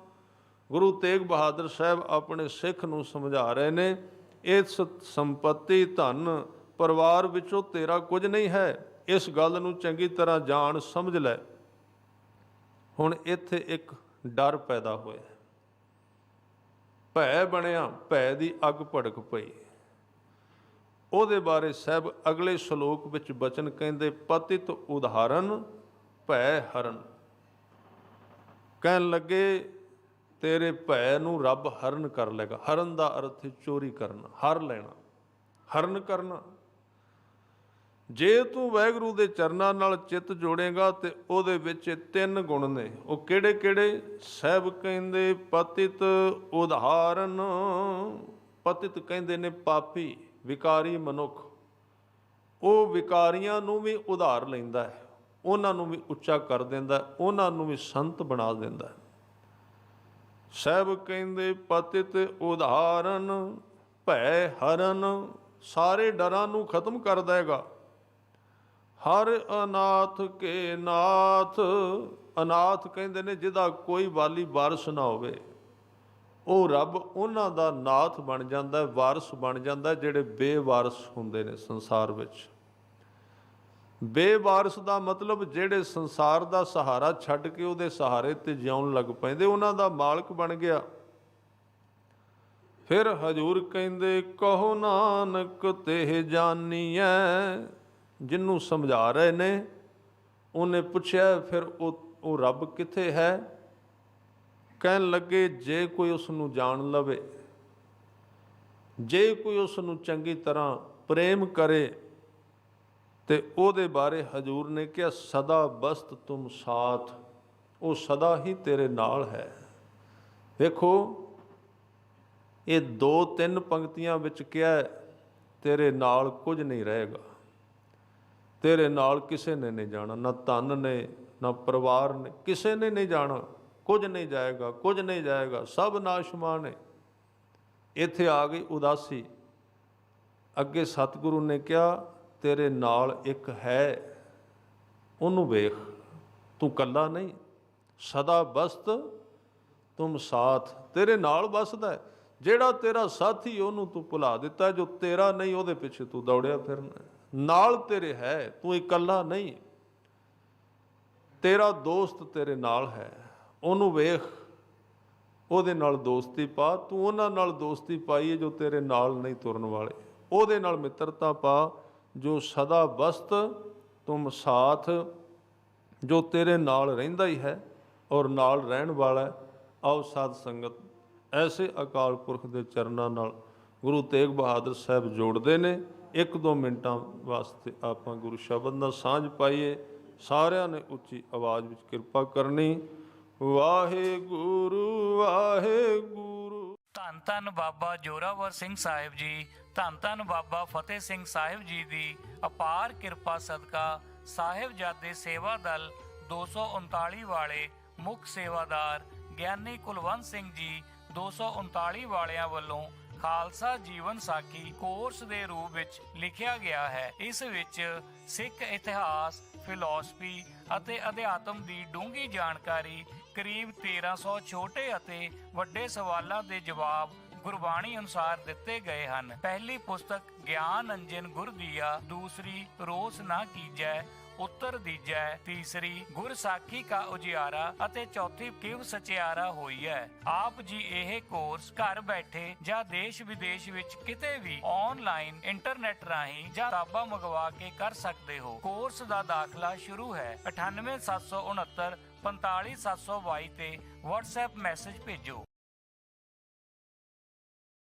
ਗੁਰੂ ਤੇਗ ਬਹਾਦਰ ਸਾਹਿਬ ਆਪਣੇ ਸਿੱਖ ਨੂੰ ਸਮਝਾ ਰਹੇ ਨੇ, ਇਸ ਸੰਪਤੀ ਧਨ ਪਰਿਵਾਰ ਵਿੱਚੋਂ ਤੇਰਾ ਕੁਝ ਨਹੀਂ ਹੈ, ਇਸ ਗੱਲ ਨੂੰ ਚੰਗੀ ਤਰ੍ਹਾਂ ਜਾਣ, ਸਮਝ ਲੈ। ਹੁਣ ਇੱਥੇ ਇੱਕ ਡਰ ਪੈਦਾ ਹੋਇਆ। ਭੈ ਬਣਿਆ, ਭੈ ਦੀ ਅੱਗ ਭੜਕ ਪਈ। ਉਹਦੇ ਬਾਰੇ ਸਹਿਬ ਅਗਲੇ ਸ਼ਲੋਕ ਵਿੱਚ ਬਚਨ ਕਹਿੰਦੇ, ਪਤਿਤ ਉਦਾਹਰਨ, ਭੈ ਹਰਨ। ਕਹਿਣ ਲੱਗੇ ਤੇਰੇ ਭੈ ਨੂੰ ਰੱਬ ਹਰਨ ਕਰ ਲੇਗਾ ਹਰਨ ਦਾ ਅਰਥ ਹੈ ਚੋਰੀ ਕਰਨਾ, ਹਰ ਲੈਣਾ, ਹਰਨ ਕਰਨਾ। ਜੇ ਤੂੰ ਵਾਹਿਗੁਰੂ ਦੇ ਚਰਨਾਂ ਨਾਲ ਚਿੱਤ ਜੋੜੇਗਾ ਤੇ ਉਹਦੇ ਵਿੱਚ ਤਿੰਨ ਗੁਣ ਨੇ। ਉਹ ਕਿਹੜੇ ਕਿਹੜੇ ਸਹਿਬ ਕਹਿੰਦੇ ਪਤਿਤ ਉਧਾਰਨ, ਪਤਿਤ ਕਹਿੰਦੇ ਨੇ ਪਾਪੀ, ਵਿਕਾਰੀ ਮਨੁੱਖ। ਉਹ ਵਿਕਾਰੀਆਂ ਨੂੰ ਵੀ ਉਧਾਰ ਲੈਂਦਾ ਹੈ, ਉਹਨਾਂ ਨੂੰ ਵੀ ਉੱਚਾ ਕਰ ਦਿੰਦਾ ਉਹਨਾਂ ਨੂੰ ਵੀ ਸੰਤ ਬਣਾ ਦਿੰਦਾ ਹੈ। ਕਹਿੰਦੇ ਪਤਿਤ ਉਦਾਹਰਨ, ਭੈ ਹਰਨ, ਸਾਰੇ ਡਰਾਂ ਨੂੰ ਖਤਮ ਕਰ ਦੇਗਾ ਹਰ ਅਨਾਥ ਕੇ ਨਾਥ, ਅਨਾਥ ਕਹਿੰਦੇ ਨੇ ਜਿਹਦਾ ਕੋਈ ਵਾਲੀ ਵਾਰਸ ਨਾ ਹੋਵੇ ਉਹ ਰੱਬ ਉਹਨਾਂ ਦਾ ਨਾਥ ਬਣ ਜਾਂਦਾ, ਵਾਰਸ ਬਣ ਜਾਂਦਾ ਜਿਹੜੇ ਬੇਵਾਰਸ ਹੁੰਦੇ ਨੇ ਸੰਸਾਰ ਵਿੱਚ ਬੇਵਾਰਸ ਦਾ ਮਤਲਬ ਜਿਹੜੇ ਸੰਸਾਰ ਦਾ ਸਹਾਰਾ ਛੱਡ ਕੇ ਉਹਦੇ ਸਹਾਰੇ ਤੇ ਜਿਉਣ ਲੱਗ ਪੈਂਦੇ, ਉਹਨਾਂ ਦਾ ਮਾਲਕ ਬਣ ਗਿਆ। ਫਿਰ ਹਜੂਰ ਕਹਿੰਦੇ, ਕਹੋ ਨਾਨਕ ਤੇ ਜਾਨੀਐ ਜਿਹਨੂੰ ਸਮਝਾ ਰਹੇ ਨੇ? ਉਹਨੇ ਪੁੱਛਿਆ, ਫਿਰ ਉਹ ਉਹ ਰੱਬ ਕਿੱਥੇ ਹੈ? ਕਹਿਣ ਲੱਗੇ, ਜੇ ਕੋਈ ਉਸ ਨੂੰ ਜਾਣ ਲਵੇ, ਜੇ ਕੋਈ ਉਸ ਨੂੰ ਚੰਗੀ ਤਰ੍ਹਾਂ ਪ੍ਰੇਮ ਕਰੇ ਤੇ ਉਹਦੇ ਬਾਰੇ ਹਜੂਰ ਨੇ ਕਿਹਾ, ਸਦਾ ਬਸਤ ਤੁਮ ਸਾਥ, ਉਹ ਸਦਾ ਹੀ ਤੇਰੇ ਨਾਲ ਹੈ। ਵੇਖੋ, ਇਹ ਦੋ ਤਿੰਨ ਪੰਕਤੀਆਂ ਵਿੱਚ ਕਿਹਾ ਤੇਰੇ ਨਾਲ ਕੁਝ ਨਹੀਂ ਰਹੇਗਾ। ਤੇਰੇ ਨਾਲ ਕਿਸੇ ਨੇ ਨਹੀਂ ਜਾਣਾ, ਨਾ ਧਨ ਨੇ, ਨਾ ਪਰਿਵਾਰ ਨੇ, ਕਿਸੇ ਨੇ ਨਹੀਂ ਜਾਣਾ। ਕੁਝ ਨਹੀਂ ਜਾਏਗਾ, ਕੁਝ ਨਹੀਂ ਜਾਏਗਾ, ਸਭ ਨਾਸ਼ਮਾਨ ਨੇ। ਇੱਥੇ ਆ ਗਈ ਉਦਾਸੀ। ਅੱਗੇ ਸਤਿਗੁਰੂ ਨੇ ਕਿਹਾ ਤੇਰੇ ਨਾਲ ਇੱਕ ਹੈ, ਉਹਨੂੰ ਵੇਖ, ਤੂੰ ਕੱਲਾ ਨਹੀਂ, ਸਦਾ ਬਸਤ, ਤੁਮ ਸਾਥ, ਤੇਰੇ ਨਾਲ ਬਸਦਾ ਹੈ। ਜਿਹੜਾ ਤੇਰਾ ਸਾਥੀ ਉਹਨੂੰ ਤੂੰ ਭੁਲਾ ਦਿੱਤਾ, ਜੋ ਤੇਰਾ ਨਹੀਂ, ਉਹਦੇ ਪਿੱਛੇ ਤੂੰ ਦੌੜਿਆ ਫਿਰਨਾ ਨਾਲ ਤੇਰੇ ਹੈ, ਤੂੰ ਇਕੱਲਾ ਨਹੀਂ। ਤੇਰਾ ਦੋਸਤ ਤੇਰੇ ਨਾਲ ਹੈ, ਉਹਨੂੰ ਵੇਖ, ਉਹਦੇ ਨਾਲ ਦੋਸਤੀ ਪਾ, ਤੂੰ ਉਹਨਾਂ ਨਾਲ ਦੋਸਤੀ ਪਾਈ ਹੈ ਜੋ ਤੇਰੇ ਨਾਲ ਨਹੀਂ ਤੁਰਨ ਵਾਲੇ। ਉਹਦੇ ਨਾਲ ਮਿੱਤਰਤਾ ਪਾ ਜੋ ਸਦਾ ਬਸਤ ਤੁਮ ਸਾਥ, ਜੋ ਤੇਰੇ ਨਾਲ ਰਹਿੰਦਾ ਹੀ ਹੈ ਔਰ ਨਾਲ ਰਹਿਣ ਵਾਲਾ ਆਓ ਸਾਧ ਸੰਗਤ, ਐਸੇ ਅਕਾਲ ਪੁਰਖ ਦੇ ਚਰਨਾਂ ਨਾਲ ਗੁਰੂ ਤੇਗ ਬਹਾਦਰ ਸਾਹਿਬ ਜੋੜਦੇ ਨੇ। ਇੱਕ ਦੋ ਮਿੰਟਾਂ ਵਾਸਤੇ ਆਪਾਂ ਗੁਰੂ ਸ਼ਬਦ ਨਾਲ ਸਾਂਝ ਪਾਈਏ। ਸਾਰਿਆਂ ਨੇ ਉੱਚੀ ਆਵਾਜ਼ ਵਿੱਚ ਕਿਰਪਾ ਕਰਨੀ। ਵਾਹਿਗੁਰੂ ਵਾਹਿਗੁਰੂ। ਧੰਨ ਧੰਨ ਬਾਬਾ ਜੋਰਾਵਰ ਸਿੰਘ ਸਾਹਿਬ ਜੀ, ਧੰਨ ਧੰਨ ਬਾਬਾ ਫਤਿਹ ਸਿੰਘ ਸਾਹਿਬ ਜੀ ਦੀ ਅਪਾਰ ਕਿਰਪਾ ਸਦਕਾ ਸਾਹਿਬਜ਼ਾਦੇ ਸੇਵਾ ਦਲ 239 ਵਾਲੇ ਮੁੱਖ ਸੇਵਾਦਾਰ ਗਿਆਨੀ ਕੁਲਵੰਤ ਸਿੰਘ ਜੀ 239 ਵਾਲਿਆਂ ਵੱਲੋਂ ਖਾਲਸਾ ਜੀਵਨ ਸਾਖੀ ਕੋਰਸ ਦੇ ਰੂਪ ਵਿੱਚ ਲਿਖਿਆ ਗਿਆ ਹੈ। ਇਸ ਵਿੱਚ ਸਿੱਖ ਇਤਿਹਾਸ, ਫਿਲਾਸਫੀ ਅਤੇ ਅਧਿਆਤਮ ਦੀ ਡੂੰਘੀ ਜਾਣਕਾਰੀ ਕਰੀਬ 1300 ਛੋਟੇ ਅਤੇ ਵੱਡੇ ਸਵਾਲਾਂ ਦੇ ਜਵਾਬ ਗੁਰਬਾਣੀ ਅਨੁਸਾਰ ਦਿੱਤੇ ਗਏ ਹਨ। ਪਹਿਲੀ ਪੁਸਤਕ ਗਿਆਨ ਅੰਜਨ ਗੁਰ ਦੀਆ ਦੂਸਰੀ ਰੋਸ ਨਾ ਕੀਜੈ, ਉੱਤਰ ਦੀਜੈ, ਤੀਸਰੀ ਗੁਰ ਸਾਖੀ ਕਾ ਉਜਿਆਰਾ ਅਤੇ ਚੌਥੀ ਕਿਵ ਸਚਿਆਰਾ ਹੋਈ ਹੈ ਆਪ ਜੀ ਇਹ ਕੋਰਸ ਘਰ ਬੈਠੇ ਜਾਂ ਦੇਸ਼ ਵਿਦੇਸ਼ ਵਿੱਚ ਕਿਤੇ ਵੀ ਆਨਲਾਈਨ ਇੰਟਰਨੈਟ ਰਾਹੀਂ ਜਾਂ ਕਿਤਾਬਾਂ ਮੰਗਵਾ ਕੇ ਕਰ ਸਕਦੇ ਹੋ। ਕੋਰਸ ਦਾ ਦਾਖਲਾ ਸ਼ੁਰੂ ਹੈ 98769 45722 ਤੇ WhatsApp ਮੈਸੇਜ ਭੇਜੋ